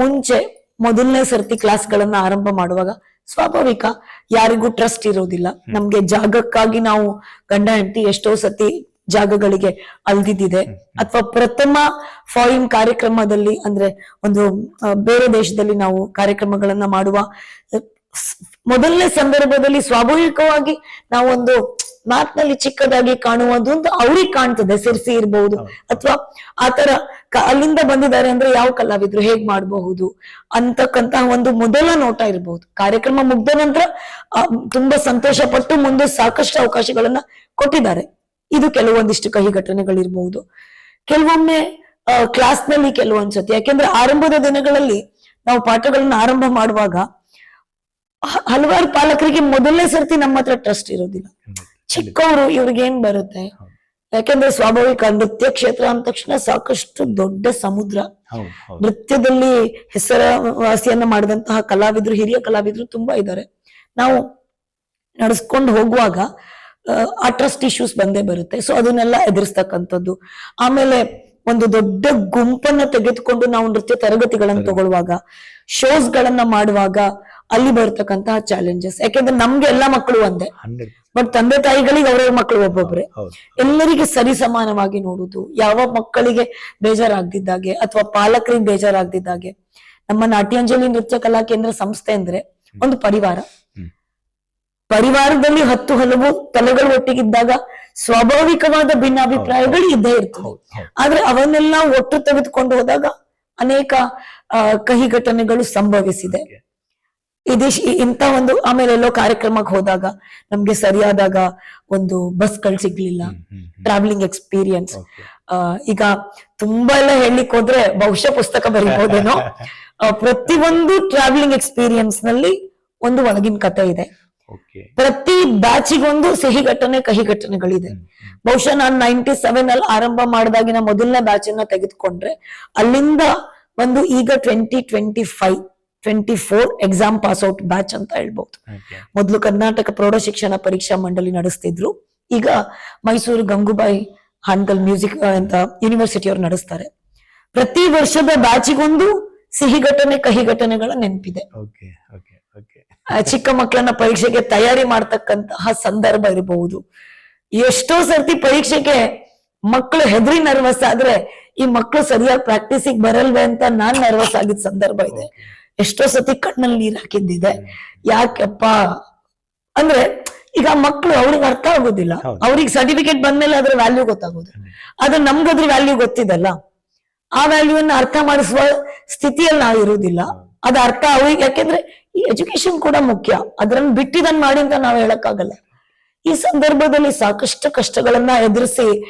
ಮುಂಚೆ ಮೊದಲನೇ ಸರ್ತಿ ಕ್ಲಾಸ್ಗಳನ್ನ ಆರಂಭ ಮಾಡುವಾಗ ಸ್ವಾಭಾವಿಕ. ಯಾರಿಗೂ ಟ್ರಸ್ಟ್ ಇರೋದಿಲ್ಲ. ನಮ್ಗೆ ಜಾಗಕ್ಕಾಗಿ ನಾವು ಗಂಡ ಹೆಂಡತಿ ಎಷ್ಟೋ ಸತಿ ಜಾಗಗಳಿಗೆ ಅಲ್ದಿದ್ದಿದೆ. ಅಥವಾ ಪ್ರಥಮ ಫಾರಿನ್ ಕಾರ್ಯಕ್ರಮದಲ್ಲಿ ಅಂದ್ರೆ ಒಂದು ಬೇರೆ ದೇಶದಲ್ಲಿ ನಾವು ಕಾರ್ಯಕ್ರಮಗಳನ್ನ ಮಾಡುವ ಮೊದಲನೇ ಸಂದರ್ಭದಲ್ಲಿ ಸ್ವಾಭಾವಿಕವಾಗಿ ನಾವೊಂದು ಮಾತ್ನಲ್ಲಿ ಚಿಕ್ಕದಾಗಿ ಕಾಣುವುದು ಅಂತ ಅವ್ರಿಗೆ ಕಾಣ್ತದೆ ಸಿರ್ಸಿ ಇರಬಹುದು ಅಥವಾ ಆತರ ಅಲ್ಲಿಂದ ಬಂದಿದ್ದಾರೆ ಅಂದ್ರೆ ಯಾವ ಕಲಾವಿದ್ರು ಹೇಗ್ ಮಾಡಬಹುದು ಅಂತಕ್ಕಂತಹ ಒಂದು ಮೊದಲ ನೋಟ ಇರಬಹುದು ಕಾರ್ಯಕ್ರಮ ಮುಗ್ದ ನಂತರ ತುಂಬಾ ಸಂತೋಷ ಪಟ್ಟು ಮುಂದೆ ಸಾಕಷ್ಟು ಅವಕಾಶಗಳನ್ನ ಕೊಟ್ಟಿದ್ದಾರೆ. ಇದು ಕೆಲವೊಂದಿಷ್ಟು ಕಹಿ ಘಟನೆಗಳಿರಬಹುದು ಕೆಲವೊಮ್ಮೆ ಕ್ಲಾಸ್ನಲ್ಲಿ ಕೆಲವೊಂದ್ಸತಿ ಯಾಕೆಂದ್ರೆ ಆರಂಭದ ದಿನಗಳಲ್ಲಿ ನಾವು ಪಾಠಗಳನ್ನ ಆರಂಭ ಮಾಡುವಾಗ ಹಲವಾರು ಪಾಲಕರಿಗೆ ಮೊದಲನೇ ಸರ್ತಿ ನಮ್ಮ ಹತ್ರ ಟ್ರಸ್ಟ್ ಇರೋದಿಲ್ಲ. ಚಿಕ್ಕವರು ಇವ್ರಿಗೇನ್ ಬರುತ್ತೆ? ಯಾಕೆಂದ್ರೆ ಸ್ವಾಭಾವಿಕ ನೃತ್ಯ ಕ್ಷೇತ್ರ ಅಂದ ತಕ್ಷಣ ಸಾಕಷ್ಟು ದೊಡ್ಡ ಸಮುದ್ರ. ನೃತ್ಯದಲ್ಲಿ ಹೆಸರುವಾಸಿಯನ್ನ ಮಾಡಿದಂತಹ ಕಲಾವಿದ್ರು ಹಿರಿಯ ಕಲಾವಿದ್ರು ತುಂಬಾ ಇದ್ದಾರೆ. ನಾವು ನಡೆಸ್ಕೊಂಡು ಹೋಗುವಾಗ ಆ, ಆ ಟ್ರಸ್ಟ್ ಇಶ್ಯೂಸ್ ಬಂದೇ ಬರುತ್ತೆ. ಸೊ ಅದನ್ನೆಲ್ಲ ಎದುರಿಸ್ತಕ್ಕಂಥದ್ದು. ಆಮೇಲೆ ಒಂದು ದೊಡ್ಡ ಗುಂಪನ್ನ ತೆಗೆದುಕೊಂಡು ನಾವು ನೃತ್ಯ ತರಗತಿಗಳನ್ನ ತಗೊಳ್ಳುವಾಗ ಶೋಸ್ ಗಳನ್ನ ಮಾಡುವಾಗ ಅಲ್ಲಿ ಬರ್ತಕ್ಕಂತಹ ಚಾಲೆಂಜಸ್ ಯಾಕೆಂದ್ರೆ ನಮ್ಗೆ ಎಲ್ಲಾ ಮಕ್ಕಳು ಒಂದೇ. ಬಟ್ ತಂದೆ ತಾಯಿಗಳಿಗೆ ಅವರವ್ರ ಮಕ್ಕಳು ಒಬ್ಬೊಬ್ರೆ. ಎಲ್ಲರಿಗೆ ಸರಿ ಸಮಾನವಾಗಿ ನೋಡುದು. ಯಾವ ಮಕ್ಕಳಿಗೆ ಬೇಜಾರಾಗ್ದಿದ್ದಾಗೆ ಅಥವಾ ಪಾಲಕರಿಗೆ ಬೇಜಾರಾಗ್ದಿದ್ದಾಗೆ. ನಮ್ಮ ನಾಟ್ಯಾಂಜಲಿ ನೃತ್ಯ ಕಲಾ ಕೇಂದ್ರ ಸಂಸ್ಥೆ ಅಂದ್ರೆ ಒಂದು ಪರಿವಾರ. ಪರಿವಾರದಲ್ಲಿ ಹತ್ತು ಹಲವು ತಲೆಗಳು ಒಟ್ಟಿಗಿದ್ದಾಗ ಸ್ವಾಭಾವಿಕವಾದ ಭಿನ್ನಾಭಿಪ್ರಾಯಗಳು ಇದ್ದೇ ಇರ್ತವೆ ಆದ್ರೆ ಅವನ್ನೆಲ್ಲ ಒಟ್ಟು ತೆಗೆದುಕೊಂಡು ಹೋದಾಗ ಅನೇಕ ಕಹಿ ಘಟನೆಗಳು ಸಂಭವಿಸಿದೆ. ಇದಿಶ್ ಇಂತ ಒಂದು ಆಮೇಲೆ ಎಲ್ಲೋ ಕಾರ್ಯಕ್ರಮಕ್ಕೆ ಹೋದಾಗ ನಮ್ಗೆ ಸರಿಯಾದಾಗ ಒಂದು ಬಸ್ಗಳು ಸಿಗ್ಲಿಲ್ಲ. Travelling experience. ಈಗ ತುಂಬಾ ಎಲ್ಲ ಹೇಳಲಿಕ್ಕೆ ಹೋದ್ರೆ ಬಹುಶಃ ಪುಸ್ತಕ ಬರೀಬಹುದೇನೋ ಪ್ರತಿ ಪ್ರತಿಯೊಂದು ಟ್ರಾವೆಲಿಂಗ್ ಎಕ್ಸ್ಪೀರಿಯನ್ಸ್ನಲ್ಲಿ ಒಂದು ಒಳಗಿನ ಕತೆ ಇದೆ. ಪ್ರತಿ ಬ್ಯಾಚಿಗೊಂದು ಸಿಹಿ ಘಟನೆ ಕಹಿ ಘಟನೆಗಳಿದೆ. ಬಹುಶಃ ನಾನು ನೈನ್ಟಿ ಸೆವೆನ್ ಅಲ್ಲಿ ಆರಂಭ ಮಾಡಿದಾಗಿನ ಮೊದಲನೇ ಬ್ಯಾಚ್ ಅನ್ನ ತೆಗೆದುಕೊಂಡ್ರೆ ಅಲ್ಲಿಂದ ಒಂದು ಈಗ twenty twenty five twenty four exam pass out batch ಅಂತ ಹೇಳ್ಬಹುದು. ಮೊದಲು ಕರ್ನಾಟಕ ಪ್ರೌಢ ಶಿಕ್ಷಣ ಪರೀಕ್ಷಾ ಮಂಡಳಿ ನಡೆಸ್ತಿದ್ರು. ಈಗ ಮೈಸೂರು ಗಂಗೂಬಾಯಿ ಹಾನ್ಕಲ್ ಮ್ಯೂಸಿಕ್ ಅಂತ ಯೂನಿವರ್ಸಿಟಿ ಅವರು ನಡೆಸ್ತಾರೆ. ಪ್ರತಿ ವರ್ಷದ ಬ್ಯಾಚಿಗೊಂದು ಸಿಹಿ ಘಟನೆ ಕಹಿ ಘಟನೆಗಳ ನೆನಪಿದೆ. ಚಿಕ್ಕ ಮಕ್ಕಳನ್ನ ಪರೀಕ್ಷೆಗೆ ತಯಾರಿ ಮಾಡ್ತಕ್ಕಂತಹ ಸಂದರ್ಭ ಇರಬಹುದು ಎಷ್ಟೋ ಸರ್ತಿ ಪರೀಕ್ಷೆಗೆ ಮಕ್ಕಳು ಹೆದರಿ ನರ್ವಸ್ ಆದ್ರೆ ಈ ಮಕ್ಕಳು ಸರಿಯಾಗಿ ಪ್ರಾಕ್ಟೀಸಿಗೆ ಬರಲ್ವೇ ಅಂತ ನಾನ್ ನರ್ವಸ್ ಆಗಿದ್ದ ಸಂದರ್ಭ ಇದೆ. ಎಷ್ಟೋ ಸತಿ ಕಣ್ಣಲ್ಲಿ ನೀರ್ ಹಾಕಿದ್ದಿದೆ. ಯಾಕೆಪ್ಪ? ಅಂದ್ರೆ ಈಗ ಮಕ್ಕಳು ಅವ್ರಿಗೆ ಅರ್ಥ ಆಗೋದಿಲ್ಲ. ಅವ್ರಿಗೆ ಸರ್ಟಿಫಿಕೇಟ್ ಬಂದ್ಮೇಲೆ ಅದ್ರ ವ್ಯಾಲ್ಯೂ ಗೊತ್ತಾಗೋದು. ಆದ್ರೆ ನಮ್ಗದ್ರ ಅದ್ರ ವ್ಯಾಲ್ಯೂ ಗೊತ್ತಿದಲ್ಲ. ಆ ವ್ಯಾಲ್ಯೂವನ್ನ ಅರ್ಥ ಮಾಡಿಸುವ ಸ್ಥಿತಿಯಲ್ಲಿ ನಾವು ಇರುವುದಿಲ್ಲ. ಅದ ಅರ್ಥ ಅವ್ರಿಗೆ. ಯಾಕೆಂದ್ರೆ ಈ ಎಜುಕೇಶನ್ ಕೂಡ ಮುಖ್ಯ. ಅದನ್ನ ಬಿಟ್ಟಿದನ್ ಮಾಡಿ ಅಂತ ನಾವು ಹೇಳಕ್ಕಾಗಲ್ಲ. ಈ ಸಂದರ್ಭದಲ್ಲಿ ಸಾಕಷ್ಟು ಕಷ್ಟಗಳನ್ನ ಎದುರಿಸಿ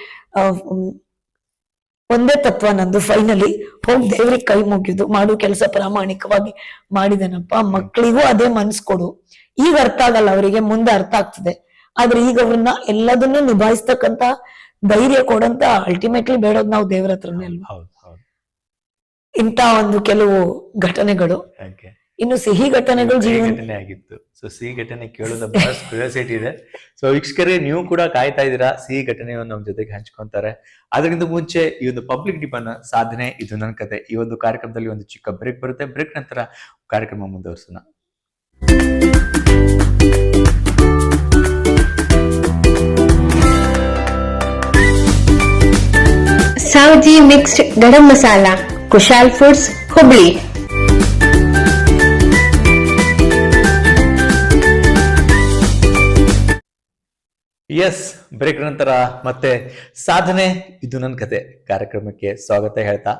ಒಂದೇ ತತ್ವ ನಂದು ಫೈನಲಿ ಹೋಗಿ ದೇವ್ರಿಗೆ ಕೈ ಮುಗಿದು ಮಾಡು ಕೆಲಸ ಪ್ರಾಮಾಣಿಕವಾಗಿ ಮಾಡಿದನಪ್ಪ. ಮಕ್ಕಳಿಗೂ ಅದೇ ಮನ್ಸ್ ಕೊಡು. ಈಗ ಅರ್ಥ ಆಗಲ್ಲ ಅವರಿಗೆ ಮುಂದೆ ಅರ್ಥ ಆಗ್ತದೆ. ಆದ್ರೆ ಈಗ ಅವ್ರನ್ನ ಎಲ್ಲದನ್ನೂ ನಿಭಾಯಿಸ್ತಕ್ಕಂತ ಧೈರ್ಯ ಕೊಡಂತ ಅಲ್ಟಿಮೇಟ್ಲಿ ಬೇಡೋದು ನಾವು ದೇವ್ರ ಹತ್ರನೇ ಅಲ್ವಾ? ಇಂತ ಒಂದು ಕೆಲವು ಘಟನೆಗಳು. ಇನ್ನು ಸಿಹಿ ಘಟನೆಗಳು ಘಟನೆ ಆಗಿತ್ತು. ಸೊ ಸಿಹಿ ಘಟನೆ ಕೇಳೋದ ಬಹಳ ಕ್ಯೂರಿಯಾಸಿಟಿ ಇದೆ. ಸೊ ವೀಕ್ಷಕರೇ ನೀವು ಕೂಡ ಕಾಯ್ತಾ ಇದ್ದೀರಾ? ಸಿಹಿ ಘಟನೆಯನ್ನು ನಮ್ಮ ಜೊತೆಗೆ ಹಂಚ್ಕೊಂತಾರೆ. ಅದರಿಂದ ಮುಂಚೆ ಈ ಒಂದು ಪಬ್ಲಿಕ್ ಡಿಪನ್ ಸಾಧನೆ ಇದು ನನ್ನ ಕತೆ. ಈ ಒಂದು ಕಾರ್ಯಕ್ರಮದಲ್ಲಿ ಒಂದು ಚಿಕ್ಕ ಬ್ರೇಕ್ ಬರುತ್ತೆ. ಬ್ರೇಕ್ ನಂತರ ಕಾರ್ಯಕ್ರಮ ಮುಂದುವರಿಸೋಣ. Savji mixed garam masala Kushal foods Hubli. S break ನಂತರ ಮತ್ತೆ ಸಾಧನೆ. ಇದು ನನ್ನ ಕತೆ. ಕಾರ್ಯಕ್ರಮಕ್ಕೆ ಸ್ವಾಗತ ಹೇಳ್ತಾ.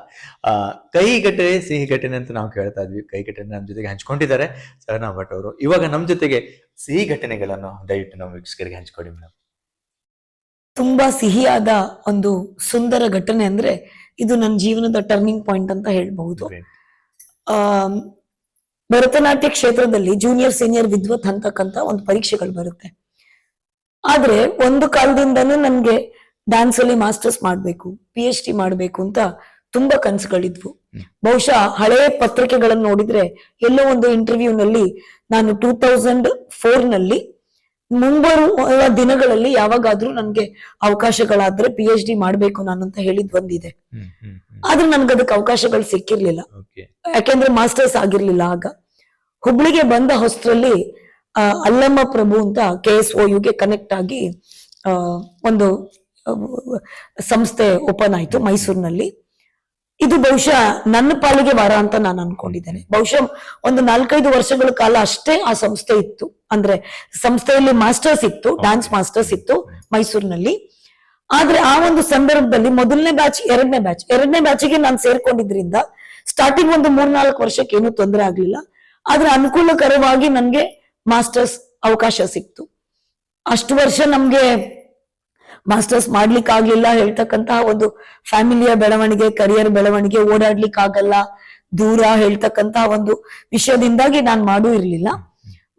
ಆ ಕೈ ಘಟನೆ ಸಿಹಿ ಘಟನೆ ಅಂತ ನಾವು ಕೇಳ್ತಾ ಇದ್ವಿ. ಕೈ ಘಟನೆ ನಮ್ಮ ಜೊತೆಗೆ ಹಂಚ್ಕೊಂಡಿದ್ದಾರೆ. ಸಹನಾ ಭಟ್ ಅವರು. ಇವಾಗ ನಮ್ಮ ಜೊತೆಗೆ ಸಿಹಿ ಘಟನೆಗಳನ್ನು ದಯವಿಟ್ಟು ನಾವು ವೀಕ್ಷಕರಿಗೆ ಹಂಚ್ಕೊಡಿ ಮೇಡಮ್ ತುಂಬಾ ಸಿಹಿಯಾದ ಒಂದು ಸುಂದರ ಘಟನೆ ಅಂದ್ರೆ ಇದು ನನ್ನ ಜೀವನದ ಟರ್ನಿಂಗ್ ಪಾಯಿಂಟ್ ಅಂತ ಹೇಳ್ಬಹುದು. ಆ ಭರತನಾಟ್ಯ ಕ್ಷೇತ್ರದಲ್ಲಿ ಜೂನಿಯರ್ ಸೀನಿಯರ್ ವಿದ್ವತ್ ಅಂತಕ್ಕಂತ ಒಂದು ಪರೀಕ್ಷೆಗಳು ಬರುತ್ತೆ. ಆದ್ರೆ ಒಂದು ಕಾಲದಿಂದನೂ ನನ್ಗೆ ಡ್ಯಾನ್ಸ್ ಅಲ್ಲಿ ಮಾಸ್ಟರ್ಸ್ ಮಾಡ್ಬೇಕು ಪಿ ಎಚ್ ಡಿ ಮಾಡ್ಬೇಕು ಅಂತ ತುಂಬಾ ಕನ್ಸುಗಳಿದ್ವು. ಬಹುಶಃ ಹಳೆಯ ಪತ್ರಿಕೆಗಳನ್ನು ನೋಡಿದ್ರೆ ಎಲ್ಲೋ ಒಂದು ಇಂಟರ್ವ್ಯೂನಲ್ಲಿ ನಾನು ಟೂ ತೌಸಂಡ್ ಫೋರ್ನಲ್ಲಿ ಮುಂಬರುವ ದಿನಗಳಲ್ಲಿ ಯಾವಾಗಾದ್ರೂ ನನ್ಗೆ ಅವಕಾಶಗಳಾದ್ರೆ ಪಿ ಎಚ್ ಡಿ ಮಾಡ್ಬೇಕು ನಾನು ಅಂತ ಹೇಳಿದ್ ಒಂದಿದೆ ಹ್ಮ್ ಆದ್ರೆ ನನ್ಗೆ ಅದಕ್ಕೆ ಅವಕಾಶಗಳು ಸಿಕ್ಕಿರ್ಲಿಲ್ಲ. ಯಾಕೆಂದ್ರೆ ಮಾಸ್ಟರ್ಸ್ ಆಗಿರ್ಲಿಲ್ಲ ಆಗ. ಹುಬ್ಳಿಗೆ ಬಂದ ಹೊಸರಲ್ಲಿ ಅಲ್ಲಮ್ಮ ಪ್ರಭು ಅಂತ ಕೆ ಎಸ್ ಒ ಯುಗೆ ಕನೆಕ್ಟ್ ಆಗಿ ಒಂದು ಸಂಸ್ಥೆ ಓಪನ್ ಆಯ್ತು ಮೈಸೂರಿನಲ್ಲಿ. ಇದು ಬಹುಶಃ ನನ್ನ ಪಾಲಿಗೆ ವಾರ ಅಂತ ನಾನು ಅನ್ಕೊಂಡಿದ್ದೇನೆ. ಬಹುಶಃ ಒಂದು ನಾಲ್ಕೈದು ವರ್ಷಗಳ ಕಾಲ ಅಷ್ಟೇ ಆ ಸಂಸ್ಥೆ ಇತ್ತು. ಅಂದ್ರೆ ಸಂಸ್ಥೆಯಲ್ಲಿ ಮಾಸ್ಟರ್ಸ್ ಇತ್ತು ಡ್ಯಾನ್ಸ್ ಮಾಸ್ಟರ್ಸ್ ಇತ್ತು ಮೈಸೂರಿನಲ್ಲಿ. ಆದ್ರೆ ಆ ಒಂದು ಸಂದರ್ಭದಲ್ಲಿ ಮೊದಲನೇ ಬ್ಯಾಚ್ ಎರಡನೇ ಬ್ಯಾಚ್ ಎರಡನೇ ಬ್ಯಾಚಿಗೆ ನಾನು ಸೇರ್ಕೊಂಡಿದ್ರಿಂದ ಸ್ಟಾರ್ಟಿಂಗ್ ಒಂದು ಮೂರ್ನಾಲ್ಕು ವರ್ಷಕ್ಕೆ ಏನು ತೊಂದರೆ ಆಗ್ಲಿಲ್ಲ. ಆದ್ರೆ ಅನುಕೂಲಕರವಾಗಿ ನನ್ಗೆ ಮಾಸ್ಟರ್ಸ್ ಅವಕಾಶ ಸಿಕ್ತು. ಅಷ್ಟು ವರ್ಷ ನಮ್ಗೆ ಮಾಸ್ಟರ್ಸ್ ಮಾಡ್ಲಿಕ್ಕೆ ಆಗ್ಲಿಲ್ಲ ಹೇಳ್ತಕ್ಕಂತಹ ಒಂದು ಫ್ಯಾಮಿಲಿಯ ಬೆಳವಣಿಗೆ ಕರಿಯರ್ ಬೆಳವಣಿಗೆ ಓಡಾಡ್ಲಿಕ್ಕೆ ಆಗಲ್ಲ ದೂರ ಹೇಳ್ತಕ್ಕಂತಹ ಒಂದು ವಿಷಯದಿಂದಾಗಿ ನಾನು ಮಾಡೂ ಇರ್ಲಿಲ್ಲ.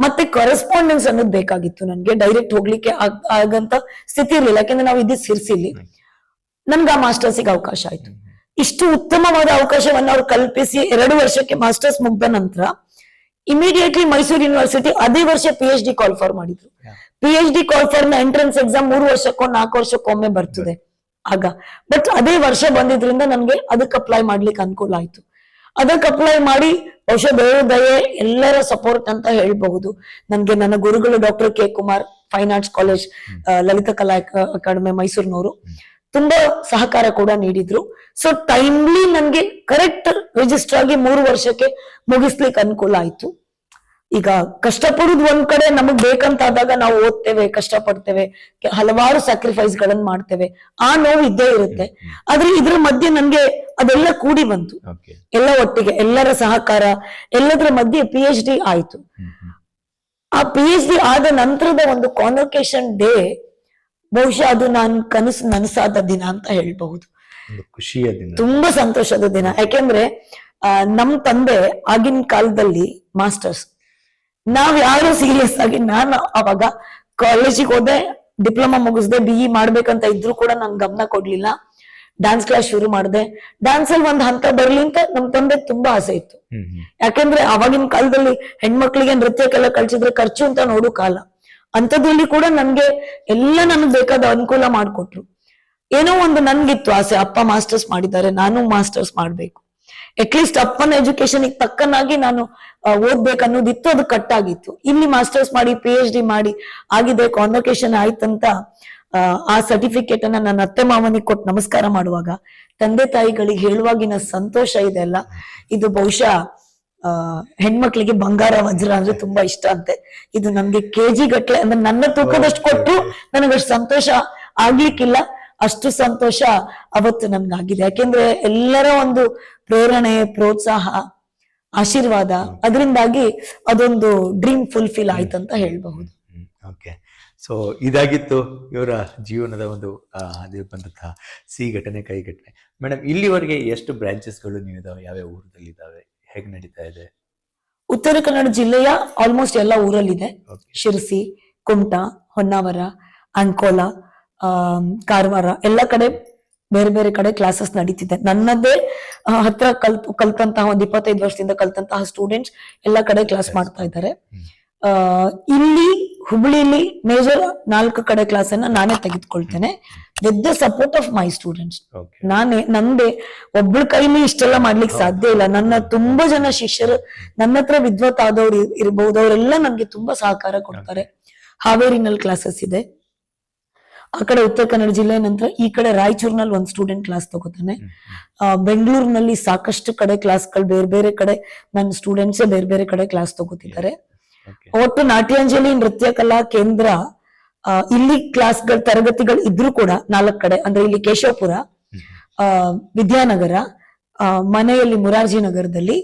ಮತ್ತೆ ಕರೆಸ್ಪಾಂಡೆನ್ಸ್ ಅನ್ನೋದು ಬೇಕಾಗಿತ್ತು ನನ್ಗೆ. ಡೈರೆಕ್ಟ್ ಹೋಗ್ಲಿಕ್ಕೆ ಆಗ್- ಆಗಂತ ಸ್ಥಿತಿ ಇರ್ಲಿಲ್ಲ. ಯಾಕಂದ್ರೆ ನಾವು ಇದ್ದು ಸಿರ್ಸಿಲ್ಲಿ. ನನ್ಗೆ ಆ ಮಾಸ್ಟರ್ಸಿಗೆ ಅವಕಾಶ ಆಯ್ತು. ಇಷ್ಟು ಉತ್ತಮವಾದ ಅವಕಾಶವನ್ನು ಅವ್ರು ಕಲ್ಪಿಸಿ ಎರಡು ವರ್ಷಕ್ಕೆ ಮಾಸ್ಟರ್ಸ್ ಮುಗ್ದ ನಂತರ ಇಮಿಡಿಯೇಟ್ಲಿ ಮೈಸೂರು ಯೂನಿವರ್ಸಿಟಿ ಅದೇ ವರ್ಷ P H D call for ಮಾಡಿದ್ರು. ಪಿ ಎಚ್ ಡಿ ಕಾಲ್ ಫಾರ್ನ ಎಂಟ್ರೆನ್ಸ್ ಎಕ್ಸಾಮ್ ಮೂರು ವರ್ಷಕ್ಕೋ ನಾಲ್ಕು ವರ್ಷಕ್ಕೊಮ್ಮೆ ಬರ್ತದೆ. ಆಗ. ಬಟ್ ಅದೇ ವರ್ಷ ಬಂದಿದ್ರಿಂದ ನನ್ಗೆ ಅದಕ್ಕೆ ಅಪ್ಲೈ ಮಾಡ್ಲಿಕ್ಕೆ ಅನುಕೂಲ ಆಯ್ತು. ಅದಕ್ಕೆ ಅಪ್ಲೈ ಮಾಡಿ ಬಹುಶಃ ದೇವ ದಯೆ ಎಲ್ಲರ ಸಪೋರ್ಟ್ ಅಂತ ಹೇಳ್ಬಹುದು. ನನ್ಗೆ ನನ್ನ ಗುರುಗಳು doctor K Kumar fine arts college Lalitha Kala ಅಕ- ಅಕಾಡೆಮಿ ಮೈಸೂರಿನವರು. ತುಂಬಾ ಸಹಕಾರ ಕೂಡ ನೀಡಿದ್ರು. ಸೊ ಟೈಮ್ಲಿ ನನ್ಗೆ ಕರೆಕ್ಟ್ ರಿಜಿಸ್ಟರ್ ಆಗಿ ಮೂರು ವರ್ಷಕ್ಕೆ ಮುಗಿಸ್ಲಿಕ್ಕೆ ಅನುಕೂಲ ಆಯ್ತು. ಈಗ ಕಷ್ಟಪಡುದು ಒಂದ್ ಕಡೆ ನಮಗ್ ಬೇಕಂತ ಆದಾಗ ನಾವು ಓದ್ತೇವೆ ಕಷ್ಟ ಪಡ್ತೇವೆ ಹಲವಾರು ಸ್ಯಾಕ್ರಿಫೈಸ್ ಗಳನ್ನ ಮಾಡ್ತೇವೆ. ಆ ನೋವು ಇದ್ದೇ ಇರುತ್ತೆ. ಆದ್ರೆ ಇದ್ರ ಮಧ್ಯೆ ನನ್ಗೆ ಅದೆಲ್ಲ ಕೂಡಿ ಬಂತು. ಎಲ್ಲ ಒಟ್ಟಿಗೆ ಎಲ್ಲರ ಸಹಕಾರ ಎಲ್ಲದರ ಮಧ್ಯೆ ಪಿ ಎಚ್ ಡಿ ಆಯ್ತು. ಆ ಪಿ ಎಚ್ ಡಿ ಆದ ನಂತರದ ಒಂದು ಕಾನ್ವೊಕೇಶನ್ ಡೇ ಬಹುಶಃ ಅದು ನಾನು ಕನಸು ನನಸಾದ ದಿನ ಅಂತ ಹೇಳ್ಬಹುದು. ಖುಷಿಯ ದಿನ. ತುಂಬಾ ಸಂತೋಷದ ದಿನ. ಯಾಕೆಂದ್ರೆ ನಮ್ ತಂದೆ ಆಗಿನ ಕಾಲದಲ್ಲಿ ಮಾಸ್ಟರ್ಸ್. ನಾವ್ ಯಾರು ಸೀರಿಯಸ್ ಆಗಿ ನಾನು ಅವಾಗ ಕಾಲೇಜಿಗೆ ಹೋದೆ ಡಿಪ್ಲೊಮಾ ಮುಗಿಸ್ದೆ ಬಿ ಇ ಮಾಡ್ಬೇಕಂತ ಇದ್ರು ಕೂಡ ನಂಗೆ ಗಮನ ಕೊಡ್ಲಿಲ್ಲ. ಡ್ಯಾನ್ಸ್ ಕ್ಲಾಸ್ ಶುರು ಮಾಡಿದೆ. ಡ್ಯಾನ್ಸ್ ಅಲ್ಲಿ ಒಂದ್ ಹಂತ ಬರ್ಲಿ ಅಂತ ನಮ್ ತಂದೆ ತುಂಬಾ ಆಸೆ ಇತ್ತು. ಯಾಕೆಂದ್ರೆ ಅವಾಗಿನ ಕಾಲದಲ್ಲಿ ಹೆಣ್ಮಕ್ಳಿಗೆ ನೃತ್ಯಕ್ಕೆಲ್ಲ ಕಳ್ಸಿದ್ರೆ ಖರ್ಚು ಅಂತ ನೋಡು ಕಾಲ. ಅಂತದ್ರಲ್ಲಿ ಕೂಡ ನನ್ಗೆ ಎಲ್ಲ ನನಗ್ ಬೇಕಾದ ಅನುಕೂಲ ಮಾಡ್ಕೊಟ್ರು. ಏನೋ ಒಂದು ನನ್ಗಿತ್ತು ಆಸೆ ಅಪ್ಪ ಮಾಸ್ಟರ್ಸ್ ಮಾಡಿದ್ದಾರೆ ನಾನು ಮಾಸ್ಟರ್ಸ್ ಮಾಡ್ಬೇಕು. ಅಟ್ಲೀಸ್ಟ್ ಅಪ್ಪನ ಎಜುಕೇಶನ್ ತಕ್ಕನಾಗಿ ನಾನು ಓದ್ಬೇಕನ್ನೋದಿತ್ತು ಓದ್ಬೇಕು ಅನ್ನೋದಿತ್ತು ಅದು ಕಟ್ ಆಗಿತ್ತು ಇಲ್ಲಿ ಮಾಸ್ಟರ್ಸ್ ಮಾಡಿ ಪಿ ಎಚ್ ಡಿ ಮಾಡಿ ಆಗಿದೆ ಕಾನ್ವೊಕೇಶನ್ ಆಯ್ತಂತ ಆ, ಆ ಸರ್ಟಿಫಿಕೇಟ್ ಅನ್ನ ನನ್ನ ಅತ್ತೆ ಮಾವನಿಗೆ ಕೊಟ್ಟು ನಮಸ್ಕಾರ ಮಾಡುವಾಗ ತಂದೆ ತಾಯಿಗಳಿಗೆ ಹೇಳುವಾಗಿನ ಸಂತೋಷ ಇದೆ ಅಲ್ಲ? ಇದು ಬಹುಶಃ ಆ ಹೆಣ್ಮಕ್ಳಿಗೆ ಬಂಗಾರ ವಜ್ರ ಅಂದ್ರೆ ತುಂಬಾ ಇಷ್ಟ ಅಂತೆ. ಇದು ನನ್ಗೆ ಕೆಜಿ ಗಟ್ಲೆ ಅಂದ್ರೆ ನನ್ನ ತೂಕದಷ್ಟು ಕೊಟ್ಟು ನನಗಷ್ಟು ಸಂತೋಷ ಆಗ್ಲಿಕ್ಕಿಲ್ಲ. ಅಷ್ಟು ಸಂತೋಷ ಅವತ್ತು ನನ್ಗಾಗಿದೆ ಯಾಕೆಂದ್ರೆ ಎಲ್ಲರ ಒಂದು ಪ್ರೇರಣೆ ಪ್ರೋತ್ಸಾಹ ಆಶೀರ್ವಾದ ಅದರಿಂದಾಗಿ ಅದೊಂದು ಡ್ರೀಮ್ ಫುಲ್ಫಿಲ್ ಆಯ್ತಂತ ಹೇಳ್ಬಹುದು. ಓಕೆ ಸೊ ಇದಾಗಿತ್ತು ಇವರ ಜೀವನದ ಒಂದು ಬಂದಂತಹ ಸಿಹಿ ಘಟನೆ ಕೈ ಘಟನೆ. ಮೇಡಮ್ ಇಲ್ಲಿವರೆಗೆ ಎಷ್ಟು ಬ್ರಾಂಚಸ್ಗಳು ನೀವು ಇದಾವೆ ಯಾವ್ಯಾವ ಊರದಲ್ಲಿ ಇದಾವೆ ಹೇಗೆ ನಡೀತಾ ಇದೆ? ಉತ್ತರ ಕನ್ನಡ ಜಿಲ್ಲೆಯ ಆಲ್ಮೋಸ್ಟ್ ಎಲ್ಲ ಊರಲ್ಲಿದೆ. ಶಿರಸಿ ಕುಮಟಾ ಹೊನ್ನಾವರ ಅಂಕೋಲ ಕಾರವಾರ ಎಲ್ಲ ಕಡೆ ಬೇರೆ ಬೇರೆ ಕಡೆ ಕ್ಲಾಸಸ್ ನಡೀತಿದೆ. ನನ್ನದೇ ಹತ್ರ ಕಲ್ತ್ ಕಲ್ತಂತಹ ಒಂದ್ ಇಪ್ಪತ್ತೈದು ವರ್ಷದಿಂದ ಕಲ್ತಂತಹ ಸ್ಟೂಡೆಂಟ್ಸ್ ಎಲ್ಲ ಕಡೆ ಕ್ಲಾಸ್ ಮಾಡ್ತಾ ಇದ್ದಾರೆ. ಇಲ್ಲಿ ಹುಬ್ಳಿಲಿ ಮೇಜರ್ ನಾಲ್ಕು ಕಡೆ ಕ್ಲಾಸ್ ಅನ್ನ ನಾನೇ ತೆಗೆದುಕೊಳ್ತೇನೆ. With the support of my students ನಾನೇ ನಂದೇ ಒಬ್ಳ ಕೈಲಿ ಇಷ್ಟೆಲ್ಲ ಮಾಡ್ಲಿಕ್ಕೆ ಸಾಧ್ಯ ಇಲ್ಲ. ನನ್ನ ತುಂಬಾ ಜನ ಶಿಷ್ಯರು ನನ್ನ ಹತ್ರ ವಿದ್ವತ್ ಆದವ್ರು ಇರಬಹುದು ಅವರೆಲ್ಲ ನನ್ಗೆ ತುಂಬಾ ಸಹಕಾರ ಕೊಡ್ತಾರೆ. ಹಾವೇರಿನಲ್ಲಿ ಕ್ಲಾಸಸ್ ಇದೆ. ಆ ಕಡೆ ಉತ್ತರ ಕನ್ನಡ ಜಿಲ್ಲೆ ನಂತರ ಈ ಕಡೆ ರಾಯಚೂರಿನಲ್ಲಿ ಒಂದ್ ಸ್ಟೂಡೆಂಟ್ ಕ್ಲಾಸ್ ತಗೋತಾನೆ. ಬೆಂಗಳೂರಿನಲ್ಲಿ ಸಾಕಷ್ಟು ಕಡೆ ಕ್ಲಾಸ್ಗಳು ಬೇರೆ ಬೇರೆ ಕಡೆ ನನ್ನ ಸ್ಟೂಡೆಂಟ್ಸ್ ಬೇರೆ ಬೇರೆ ಕಡೆ ಕ್ಲಾಸ್ ತಗೋತಿದ್ದಾರೆ. ಒಟ್ಟು ನಾಟ್ಯಾಂಜಲಿ ನೃತ್ಯ ಕಲಾ ಕೇಂದ್ರ ಇಲ್ಲಿ ಕ್ಲಾಸ್ಗಳ ತರಗತಿಗಳು ಇದ್ರೂ ಕೂಡ ನಾಲ್ಕು ಕಡೆ ಅಂದ್ರೆ ಇಲ್ಲಿ ಕೇಶವಪುರ ವಿದ್ಯಾನಗರ ಮನೆಯಲ್ಲಿ ಮುರಾರ್ಜಿ ನಗರದಲ್ಲಿ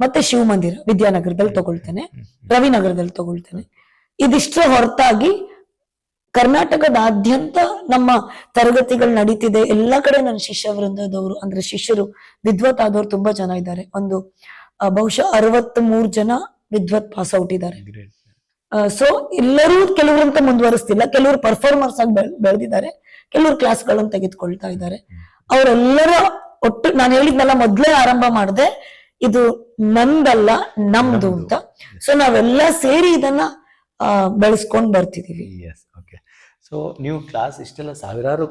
ಮತ್ತೆ ಶಿವಮಂದಿರ ವಿದ್ಯಾನಗರದಲ್ಲಿ ತಗೊಳ್ತೇನೆ ರವಿನಗರದಲ್ಲಿ ತಗೊಳ್ತೇನೆ. ಇದಿಷ್ಟರ ಹೊರತಾಗಿ ಕರ್ನಾಟಕದಾದ್ಯಂತ ನಮ್ಮ ತರಗತಿಗಳು ನಡೀತಿದೆ. ಎಲ್ಲ ಕಡೆ ನನ್ನ ಶಿಷ್ಯ ವೃಂದದವರು ಅಂದ್ರೆ ಶಿಷ್ಯರು ವಿದ್ವತ್ ಆದವರು ತುಂಬಾ ಜನ ಇದ್ದಾರೆ. ಒಂದು ಬಹುಶಃ ಅರವತ್ತ್ ಮೂರ್ ಜನ ವಿದ್ವತ್ ಪಾಸ್ ಔಟ್ ಇದ್ದಾರೆ. ಸೊ ಎಲ್ಲರೂ ಕೆಲವರಂತ ಮುಂದುವರಿಸ್ತಿಲ್ಲ. ಕೆಲವರು ಪರ್ಫಾರ್ಮರ್ಸ್ ಆಗಿ ಬೆಳ್- ಬೆಳೆದಿದ್ದಾರೆ. ಕೆಲವರು ಕ್ಲಾಸ್ಗಳನ್ನು ತೆಗೆದುಕೊಳ್ತಾ ಇದ್ದಾರೆ. ಅವರೆಲ್ಲರ ಒಟ್ಟು ನಾನು ಹೇಳಿದ್ನಲ್ಲ ಮೊದಲೇ ಆರಂಭ ಮಾಡಿದೆ ಇದು ನಂದಲ್ಲ ನಮ್ದು ಅಂತ. ಸೊ ನಾವೆಲ್ಲ ಸೇರಿ ಇದನ್ನ ಬೆಳೆಸ್ಕೊಂಡು ಬರ್ತಿದೀವಿ. ಸೊ ನೀವು ಕ್ಲಾಸ್ ಇಷ್ಟೆಲ್ಲ ಸಾವಿರಾರು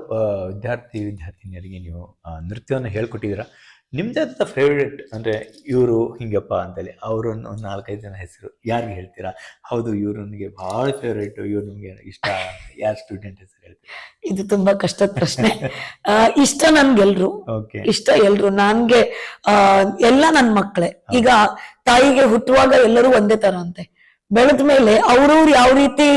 ವಿದ್ಯಾರ್ಥಿ ವಿದ್ಯಾರ್ಥಿನಿಯರಿಗೆ ನೀವು ನೃತ್ಯವನ್ನು ಹೇಳ್ಕೊಟ್ಟಿದ್ದೀರಾ? ನಿಮ್ದೇ ಆದ ಫೇವ್ರೇಟ್ ಅಂದ್ರೆ ಇವರು ಹಿಂಗಪ್ಪ ಅಂತೇಳಿ ಅವರು ಒಂದು ನಾಲ್ಕೈದು ಜನ ಹೆಸರು ಯಾರಿಗೆ ಹೇಳ್ತೀರಾ? ಹೌದು ಇವರು ನನಗೆ ಬಹಳ ಫೇವ್ರೇಟ್ ಇವ್ರು ನಿಮಗೆ ಇಷ್ಟ ಯಾರು ಸ್ಟೂಡೆಂಟ್ ಹೆಸರು ಹೇಳ್ತೀರಾ? ಇದು ತುಂಬಾ ಕಷ್ಟದ ಪ್ರಶ್ನೆ. ಇಷ್ಟ ನನ್ಗೆಲ್ರು. ಓಕೆ ಇಷ್ಟ ಎಲ್ರು. ನನ್ಗೆ ಆ ಎಲ್ಲ ನನ್ನ ಮಕ್ಕಳೇ ಈಗ ತಾಯಿಗೆ ಹುಟ್ಟುವಾಗ ಎಲ್ಲರೂ ಒಂದೇ ತರ ಅಂತೆ. ಬೆಳೆದ ಮೇಲೆ ಅವ್ರವ್ರು ಯಾವ ರೀತಿ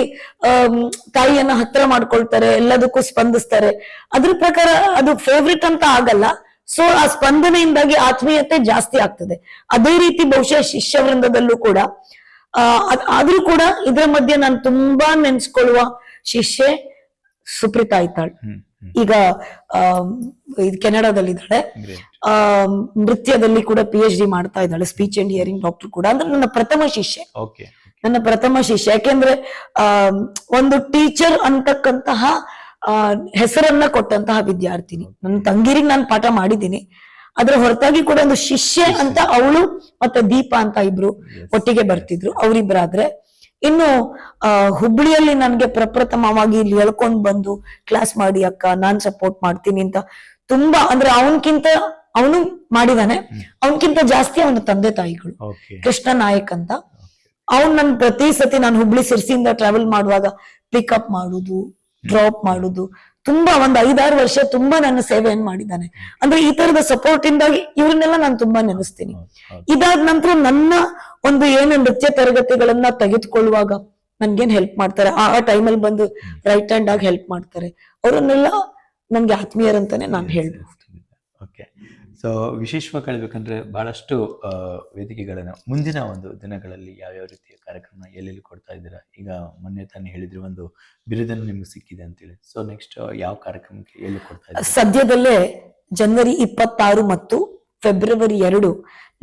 ತಾಯಿಯನ್ನ ಹತ್ರ ಮಾಡ್ಕೊಳ್ತಾರೆ ಎಲ್ಲದಕ್ಕೂ ಸ್ಪಂದಿಸ್ತಾರೆ ಅದ್ರ ಪ್ರಕಾರ ಅದು ಫೇವ್ರೇಟ್ ಅಂತ ಆಗಲ್ಲ. ಸೊ ಆ ಸ್ಪಂದನೆಯಿಂದಾಗಿ ಆತ್ಮೀಯತೆ ಜಾಸ್ತಿ ಆಗ್ತದೆ. ಅದೇ ರೀತಿ ಬಹುಶಃ ಶಿಷ್ಯ ವೃಂದದಲ್ಲೂ ಕೂಡ ಆದ್ರೂ ಕೂಡ ಇದ್ರ ಮಧ್ಯೆ ನಾನು ತುಂಬಾ ನೆನ್ಸ್ಕೊಳ್ಳುವ ಶಿಷ್ಯೆ ಸುಪ್ರೀತಾ ಇದ್ದಾಳ್. ಈಗ ಆ ಇದು ಕೆನಡಾದಲ್ಲಿ ಇದ್ದಾಳೆ ಆ ನೃತ್ಯದಲ್ಲಿ ಕೂಡ ಪಿ ಎಚ್ ಡಿ ಮಾಡ್ತಾ ಇದ್ದಾಳೆ ಸ್ಪೀಚ್ ಅಂಡ್ ಹಿಯರಿಂಗ್ ಡಾಕ್ಟರ್ ಕೂಡ. ಅಂದ್ರೆ ನನ್ನ ಪ್ರಥಮ ಶಿಷ್ಯ. ನನ್ನ ಪ್ರಥಮ ಶಿಷ್ಯ. ಯಾಕೆಂದ್ರೆ ಆ ಒಂದು ಟೀಚರ್ ಅಂತಕ್ಕಂತಹ ಆ ಹೆಸರನ್ನ ಕೊಟ್ಟಂತಹ ವಿದ್ಯಾರ್ಥಿನಿ. ನನ್ನ ತಂಗಿರಿಗೆ ನಾನು ಪಾಠ ಮಾಡಿದ್ದೀನಿ. ಅದ್ರ ಹೊರತಾಗಿ ಕೂಡ ಒಂದು ಶಿಷ್ಯ ಅಂತ ಅವಳು ಮತ್ತೆ ದೀಪ ಅಂತ ಇಬ್ರು ಒಟ್ಟಿಗೆ ಬರ್ತಿದ್ರು ಅವರಿಬ್ಬರಾದ್ರೆ ಇನ್ನು ಆ ಹುಬ್ಳಿಯಲ್ಲಿ ನನ್ಗೆ ಪ್ರಪ್ರಥಮವಾಗಿ ಇಲ್ಲಿ ಹೇಳ್ಕೊಂಡ್ ಬಂದು ಕ್ಲಾಸ್ ಮಾಡಿ ಅಕ್ಕ ನಾನ್ ಸಪೋರ್ಟ್ ಮಾಡ್ತೀನಿ ಅಂತ ತುಂಬಾ ಅಂದ್ರೆ ಅವನ್ಕಿಂತ ಅವನು ಮಾಡಿದಾನೆ. ಅವನ್ಕಿಂತ ಜಾಸ್ತಿ ಅವನ ತಂದೆ ತಾಯಿಗಳು. ಕೃಷ್ಣ ನಾಯಕ್ ಅಂತ. ಅವ್ನ್ ನನ್ ಪ್ರತಿ ಸತಿ ನಾನು ಹುಬ್ಳಿ ಸಿರ್ಸಿಯಿಂದ ಟ್ರಾವೆಲ್ ಮಾಡುವಾಗ ಪಿಕಪ್ ಮಾಡುದು ಡ್ರಾಪ್ ಮಾಡುದು. ತುಂಬಾ ಒಂದ್ ಐದಾರು ವರ್ಷ ತುಂಬಾ ನನ್ನ ಸೇವೆಯನ್ನು ಮಾಡಿದ್ದಾನೆ. ಅಂದ್ರೆ ಈ ತರದ ಸಪೋರ್ಟ್ ಇಂದಾಗಿ ಇವ್ರನ್ನೆಲ್ಲ ನಾನು ತುಂಬಾ ನೆನೆಸ್ತೀನಿ. ಇದಾದ ನಂತರ ನನ್ನ ಒಂದು ಏನು ನೃತ್ಯ ತರಗತಿಗಳನ್ನ ತೆಗೆದುಕೊಳ್ಳುವಾಗ ನನ್ಗೇನ್ ಹೆಲ್ಪ್ ಮಾಡ್ತಾರೆ? ಆ ಟೈಮಲ್ಲಿ ಬಂದು ರೈಟ್ ಹ್ಯಾಂಡ್ ಆಗಿ ಹೆಲ್ಪ್ ಮಾಡ್ತಾರೆ. ಅವರನ್ನೆಲ್ಲ ನನ್ಗೆ ಆತ್ಮೀಯರಂತಾನೆ ನಾನು ಹೇಳ್ಬಹುದು. ಸೊ ವಿಶೇಷವಾಗಿ ಹೇಳ್ಬೇಕಂದ್ರೆ ಬಹಳಷ್ಟು ವೇದಿಕೆಗಳನ್ನು ಮುಂದಿನ ಒಂದು ದಿನಗಳಲ್ಲಿ ಯಾವ್ಯಾವ ರೀತಿಯ ಕಾರ್ಯಕ್ರಮ ಎಲ್ಲೆಲ್ಲಿ ಕೊಡ್ತಾ ಇದ್ದೀರಾ? ಈಗ ಮೊನ್ನೆ ತಾನೇ ಹೇಳಿದ್ರೆ ಒಂದು ಬಿರುದನ್ನು ನಿಮ್ಗೆ ಸಿಕ್ಕಿದೆ ಅಂತೇಳಿ. ಸೊ ನೆಕ್ಸ್ಟ್ ಯಾವ ಕಾರ್ಯಕ್ರಮಕ್ಕೆ ಎಲ್ಲಿ ಕೊಡ್ತಾ ಇದ್ದೀರಾ? ಸದ್ಯದಲ್ಲೇ ಜನವರಿ ಇಪ್ಪತ್ತಾರು ಮತ್ತು ಫೆಬ್ರವರಿ ಎರಡು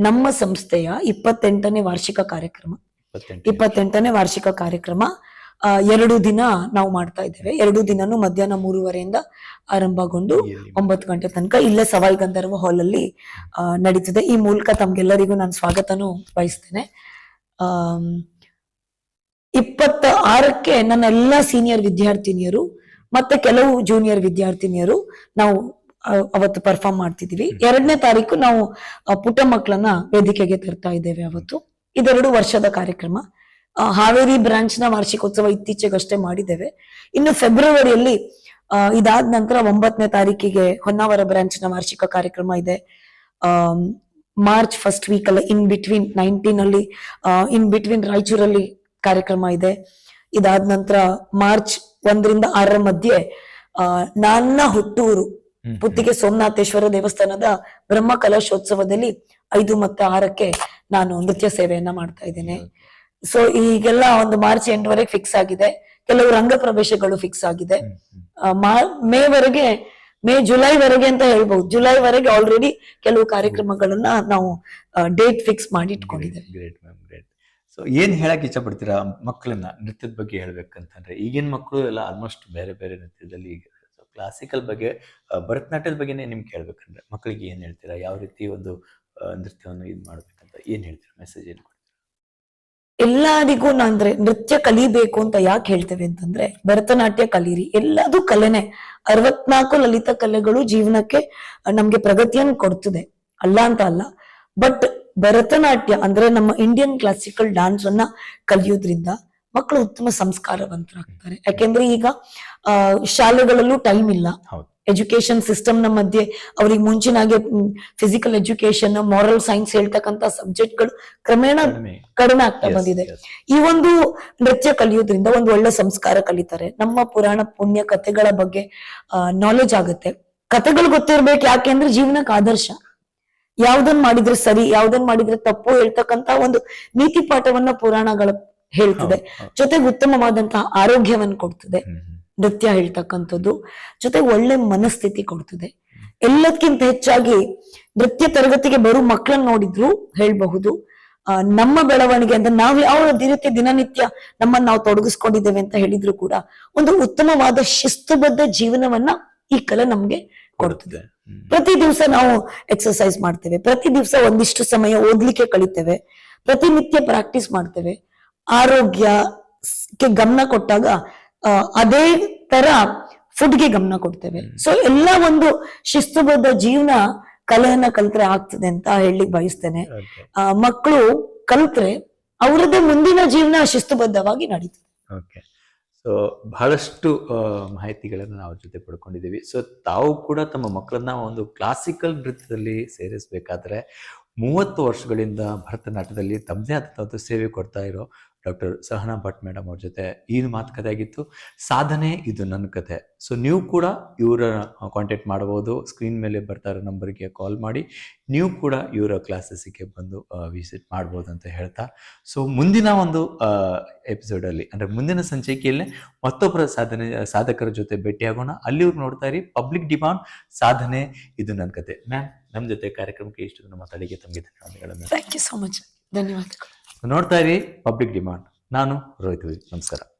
ನಮ್ಮ ಸಂಸ್ಥೆಯ ಇಪ್ಪತ್ತೆಂಟನೇ ವಾರ್ಷಿಕ ಕಾರ್ಯಕ್ರಮ. ಇಪ್ಪತ್ತೆಂಟು ಇಪ್ಪತ್ತೆಂಟನೇ ವಾರ್ಷಿಕ ಕಾರ್ಯಕ್ರಮ. ಎರಡು ದಿನ ನಾವು ಮಾಡ್ತಾ ಇದ್ದೇವೆ. ಎರಡು ದಿನನೂ ಮಧ್ಯಾಹ್ನ ಮೂರುವರೆಯಿಂದ ಆರಂಭಗೊಂಡು? ಒಂಬತ್ತು ಗಂಟೆ ತನಕ ಇಲ್ಲೇ ಸವಾಯಿ ಗಂಧರ್ವ ಹಾಲ್ ಅಲ್ಲಿ ನಡೀತದೆ. ಈ ಮೂಲಕ ತಮ್ಗೆಲ್ಲರಿಗೂ ನಾನು ಸ್ವಾಗತನೂ ಬಯಸ್ತೇನೆ. ಆ ಇಪ್ಪತ್ತ ಆರಕ್ಕೆ ನನ್ನ ಎಲ್ಲಾ ಸೀನಿಯರ್ ವಿದ್ಯಾರ್ಥಿನಿಯರು ಮತ್ತೆ ಕೆಲವು ಜೂನಿಯರ್ ವಿದ್ಯಾರ್ಥಿನಿಯರು ನಾವು ಅವತ್ತು ಪರ್ಫಾರ್ಮ್ ಮಾಡ್ತಿದೀವಿ ಎರಡನೇ ತಾರೀಕು ನಾವು ಪುಟ್ಟ ಮಕ್ಕಳನ್ನ ವೇದಿಕೆಗೆ ತರ್ತಾ ಇದ್ದೇವೆ ಅವತ್ತು. ಇದೆರಡು ವರ್ಷದ ಕಾರ್ಯಕ್ರಮ. ಹಾವೇರಿ ಬ್ರಾಂಚ್ನ ವಾರ್ಷಿಕೋತ್ಸವ ಇತ್ತೀಚೆಗಷ್ಟೇ ಮಾಡಿದ್ದೇವೆ. ಇನ್ನು ಫೆಬ್ರವರಿಯಲ್ಲಿ ಇದಾದ ನಂತರ ಒಂಬತ್ತನೇ ತಾರೀಕಿಗೆ ಹೊನ್ನಾವರ ಬ್ರಾಂಚ್ನ ವಾರ್ಷಿಕ ಕಾರ್ಯಕ್ರಮ ಇದೆ. ಮಾರ್ಚ್ ಫಸ್ಟ್ ವೀಕ್ ಅಲ್ಲ ಇನ್ ಬಿಟ್ವೀನ್ ನೈನ್ಟೀನ್ ಅಲ್ಲಿ ಇನ್ ಬಿಟ್ವೀನ್ ರಾಯಚೂರಲ್ಲಿ ಕಾರ್ಯಕ್ರಮ ಇದೆ. ಇದಾದ ನಂತರ ಮಾರ್ಚ್ ಒಂದರಿಂದ ಆರರ ಮಧ್ಯೆ ನನ್ನ ಹುಟ್ಟೂರು. ಪುತ್ತಿಗೆ ಸೋಮನಾಥೇಶ್ವರ ದೇವಸ್ಥಾನದ ಬ್ರಹ್ಮ ಕಲಶೋತ್ಸವದಲ್ಲಿ ಐದು ಮತ್ತೆ ಆರಕ್ಕೆ ನಾನು ನೃತ್ಯ ಸೇವೆಯನ್ನ ಮಾಡ್ತಾ ಇದ್ದೇನೆ. ಸೊ ಈಗೆಲ್ಲ ಒಂದು ಮಾರ್ಚ್ ಎಂಡ್ ವರೆಗೆ ಫಿಕ್ಸ್ ಆಗಿದೆ. ಕೆಲವು ರಂಗ ಪ್ರವೇಶಗಳು ಫಿಕ್ಸ್ ಆಗಿದೆ. ಮಾ- ವರೆಗೆ ಮೇ ಜುಲೈ ವರೆಗೆ ಅಂತ ಹೇಳ್ಬಹುದು ಜುಲೈ ವರೆಗೆ ಆಲ್ರೆಡಿ ಕೆಲವು ಕಾರ್ಯಕ್ರಮಗಳನ್ನ ನಾವು ಡೇಟ್ ಫಿಕ್ಸ್ ಮಾಡಿ ಇಟ್ಕೊಂಡಿದ್ದೇವೆ. ಸೊ ಏನ್ ಹೇಳಕ್ ಇಷ್ಟಪಡ್ತೀರಾ ಮಕ್ಕಳನ್ನ? ನೃತ್ಯದ ಬಗ್ಗೆ ಹೇಳ್ಬೇಕಂತಂದ್ರೆ ಈಗಿನ ಮಕ್ಕಳು ಎಲ್ಲ ಆಲ್ಮೋಸ್ಟ್ ಬೇರೆ ಬೇರೆ ನೃತ್ಯದಲ್ಲಿ ಈಗ ಕ್ಲಾಸಿಕಲ್ ಬಗ್ಗೆ ಭರತನಾಟ್ಯದ ಬಗ್ಗೆನೇ ನಿಮ್ಗೆ ಹೇಳ್ಬೇಕಂದ್ರೆ ಮಕ್ಕಳಿಗೆ ಏನ್ ಹೇಳ್ತೀರಾ? ಯಾವ ರೀತಿ ಒಂದು ನೃತ್ಯವನ್ನು ಇದು ಮಾಡ್ಬೇಕಂತ ಏನ್ ಹೇಳ್ತೀರಾ? ಮೆಸೇಜ್ ಏನ್ ಎಲ್ಲರಿಗೂ ಅಂದ್ರೆ ನೃತ್ಯ ಕಲಿಬೇಕು ಅಂತ ಯಾಕೆ ಹೇಳ್ತೇವೆ ಅಂತಂದ್ರೆ ಭರತನಾಟ್ಯ ಕಲೀರಿ, ಎಲ್ಲದೂ ಕಲೆನೆ. ಅರವತ್ನಾಲ್ಕು ಲಲಿತ ಕಲೆಗಳು ಜೀವನಕ್ಕೆ ನಮ್ಗೆ ಪ್ರಗತಿಯನ್ನು ಕೊಡ್ತದೆ. ಅಲ್ಲ ಅಂತ ಅಲ್ಲ. ಬಟ್ ಭರತನಾಟ್ಯ ಅಂದ್ರೆ ನಮ್ಮ ಇಂಡಿಯನ್ ಕ್ಲಾಸಿಕಲ್ ಡಾನ್ಸ್ ಅನ್ನ ಕಲಿಯೋದ್ರಿಂದ ಮಕ್ಕಳು ಉತ್ತಮ ಸಂಸ್ಕಾರವಂತರಾಗ್ತಾರೆ ಯಾಕೆಂದ್ರೆ ಈಗ ಶಾಲೆಗಳಲ್ಲೂ ಟೈಮ್ ಇಲ್ಲ. ಎಜುಕೇಶನ್ ಸಿಸ್ಟಮ್ನ ಮಧ್ಯೆ ಅವ್ರಿಗೆ ಮುಂಚಿನಾಗೆ ಫಿಸಿಕಲ್ ಎಜುಕೇಶನ್ ಮಾರಲ್ ಸೈನ್ಸ್ ಹೇಳ್ತಕ್ಕಂತ ಸಬ್ಜೆಕ್ಟ್ಗಳು ಕ್ರಮೇಣ ಕಡಿಮೆ. ಆಗ್ತಾ ಬಂದಿದೆ. ಈ ಒಂದು ನೃತ್ಯ ಕಲಿಯೋದ್ರಿಂದ ಒಂದು ಒಳ್ಳೆ ಸಂಸ್ಕಾರ ಕಲಿತಾರೆ ನಮ್ಮ ಪುರಾಣ ಪುಣ್ಯ ಕಥೆಗಳ ಬಗ್ಗೆ ನಾಲೆಜ್ ಆಗುತ್ತೆ ಕಥೆಗಳು ಗೊತ್ತಿರ್ಬೇಕು ಯಾಕೆಂದ್ರೆ ಜೀವನಕ್ಕೆ ಆದರ್ಶ ಯಾವ್ದನ್ ಮಾಡಿದ್ರೆ ಸರಿ ಯಾವ್ದನ್ ಮಾಡಿದ್ರೆ ತಪ್ಪು ಹೇಳ್ತಕ್ಕಂತ ಒಂದು ನೀತಿ ಪಾಠವನ್ನ ಪುರಾಣಗಳು ಹೇಳ್ತದೆ. ಜೊತೆಗೆ ಉತ್ತಮವಾದಂತಹ ಆರೋಗ್ಯವನ್ನ ಕೊಡ್ತದೆ. ನೃತ್ಯ ಹೇಳ್ತಕ್ಕಂಥದ್ದು ಜೊತೆ ಒಳ್ಳೆ ಮನಸ್ಥಿತಿ ಕೊಡ್ತದೆ. ಎಲ್ಲದಕ್ಕಿಂತ ಹೆಚ್ಚಾಗಿ ನೃತ್ಯ ತರಗತಿಗೆ ಬರೋ ಮಕ್ಕಳನ್ನ ನೋಡಿದ್ರು ಹೇಳ್ಬಹುದು. ಆ, ನಮ್ಮ ಬೆಳವಣಿಗೆ ಅಂದ್ರೆ ನಾವು ಯಾವ ರೀತಿ ದಿನನಿತ್ಯ ನಮ್ಮನ್ನ ನಾವು ತೊಡಗಿಸ್ಕೊಂಡಿದ್ದೇವೆ ಅಂತ ಹೇಳಿದ್ರು ಕೂಡ ಒಂದು ಉತ್ತಮವಾದ ಶಿಸ್ತುಬದ್ಧ ಜೀವನವನ್ನ ಈ ಕಲೆ ನಮ್ಗೆ ಕೊಡ್ತದೆ. ಪ್ರತಿ ದಿವಸ ನಾವು ಎಕ್ಸರ್ಸೈಸ್ ಮಾಡ್ತೇವೆ. ಪ್ರತಿ ದಿವಸ ಒಂದಿಷ್ಟು ಸಮಯ ಓದ್ಲಿಕ್ಕೆ ಕಳಿತೇವೆ. ಪ್ರತಿನಿತ್ಯ ಪ್ರಾಕ್ಟೀಸ್ ಮಾಡ್ತೇವೆ. ಆರೋಗ್ಯಕ್ಕೆ ಗಮನ ಕೊಟ್ಟಾಗ ಅದೇ ತರ ಫುಡ್ಗೆ ಗಮನ ಕೊಡ್ತೇವೆ. ಸೊ ಎಲ್ಲ ಒಂದು ಶಿಸ್ತುಬದ್ಧ ಜೀವನ ಕಲೆಯನ್ನ ಕಲ್ತ್ರೆ ಆಗ್ತದೆ ಅಂತ ಹೇಳಿ ಬಯಸ್ತೇನೆ. ಆ, ಮಕ್ಕಳು ಕಲ್ತ್ರೆ ಅವರದೇ ಮುಂದಿನ ಜೀವನ ಶಿಸ್ತುಬದ್ಧವಾಗಿ ನಡೀತದೆ. ಓಕೆ ಸೊ ಬಹಳಷ್ಟು ಮಾಹಿತಿಗಳನ್ನು ನಾವು ಜೊತೆ ಪಡ್ಕೊಂಡಿದ್ದೀವಿ. ಸೊ ತಾವು ಕೂಡ ತಮ್ಮ ಮಕ್ಕಳನ್ನ ಒಂದು ಕ್ಲಾಸಿಕಲ್ ನೃತ್ಯದಲ್ಲಿ ಸೇರಿಸಬೇಕಾದ್ರೆ ಮೂವತ್ತು ವರ್ಷಗಳಿಂದ ಭರತನಾಟ್ಯದಲ್ಲಿ ತಮ್ಮದೇ ಆದಂಥ ಒಂದು ಸೇವೆ ಕೊಡ್ತಾ ಇರೋ ಡಾಕ್ಟರ್ ಸಹನಾ ಭಟ್ ಮೇಡಮ್ ಅವ್ರ ಜೊತೆ ಈ ಮಾತುಕತೆ ಆಗಿತ್ತು? ಸಾಧನೆ ಇದು ನನ್ನ ಕತೆ. ಸೊ ನೀವು ಕೂಡ ಇವರ ಕಾಂಟ್ಯಾಕ್ಟ್ ಮಾಡಬಹುದು. ಸ್ಕ್ರೀನ್ ಮೇಲೆ ಬರ್ತಾ ಇರೋ ನಂಬರ್ಗೆ ಕಾಲ್ ಮಾಡಿ. ನೀವು ಕೂಡ ಇವರ ಕ್ಲಾಸಸ್ಗೆ ಬಂದು ವಿಸಿಟ್ ಮಾಡ್ಬೋದು ಅಂತ ಹೇಳ್ತಾ. ಸೊ ಮುಂದಿನ ಒಂದು ಎಪಿಸೋಡಲ್ಲಿ ಅಂದರೆ ಮುಂದಿನ ಸಂಚಿಕೆಯಲ್ಲೇ ಮತ್ತೊಬ್ಬರ ಸಾಧನೆ, ಸಾಧಕರ ಜೊತೆ ಭೇಟಿಯಾಗೋಣ. ಅಲ್ಲಿವ್ರು ನೋಡ್ತಾ ಇರಿ ಪಬ್ಲಿಕ್ ಡಿಮಾಂಡ್ ಸಾಧನೆ, ಇದು ನನ್ನ ಕತೆ. ಮ್ಯಾಮ್ ನಮ್ಮ ಜೊತೆ ಕಾರ್ಯಕ್ರಮಕ್ಕೆ ಇಷ್ಟು ಮಾತಾಡಿಗೆ ತಮಗೆ ಧನ್ಯವಾದಗಳನ್ನು ಥ್ಯಾಂಕ್ ಯು ಸೋ ಮಚ್ ಧನ್ಯವಾದಗಳು. ನೋಡ್ತಾ ಇರಿ ಪಬ್ಲಿಕ್ ಡಿಮಾಂಡ್ ನಾನು ರೋಹಿತವಿ ನಮಸ್ಕಾರ.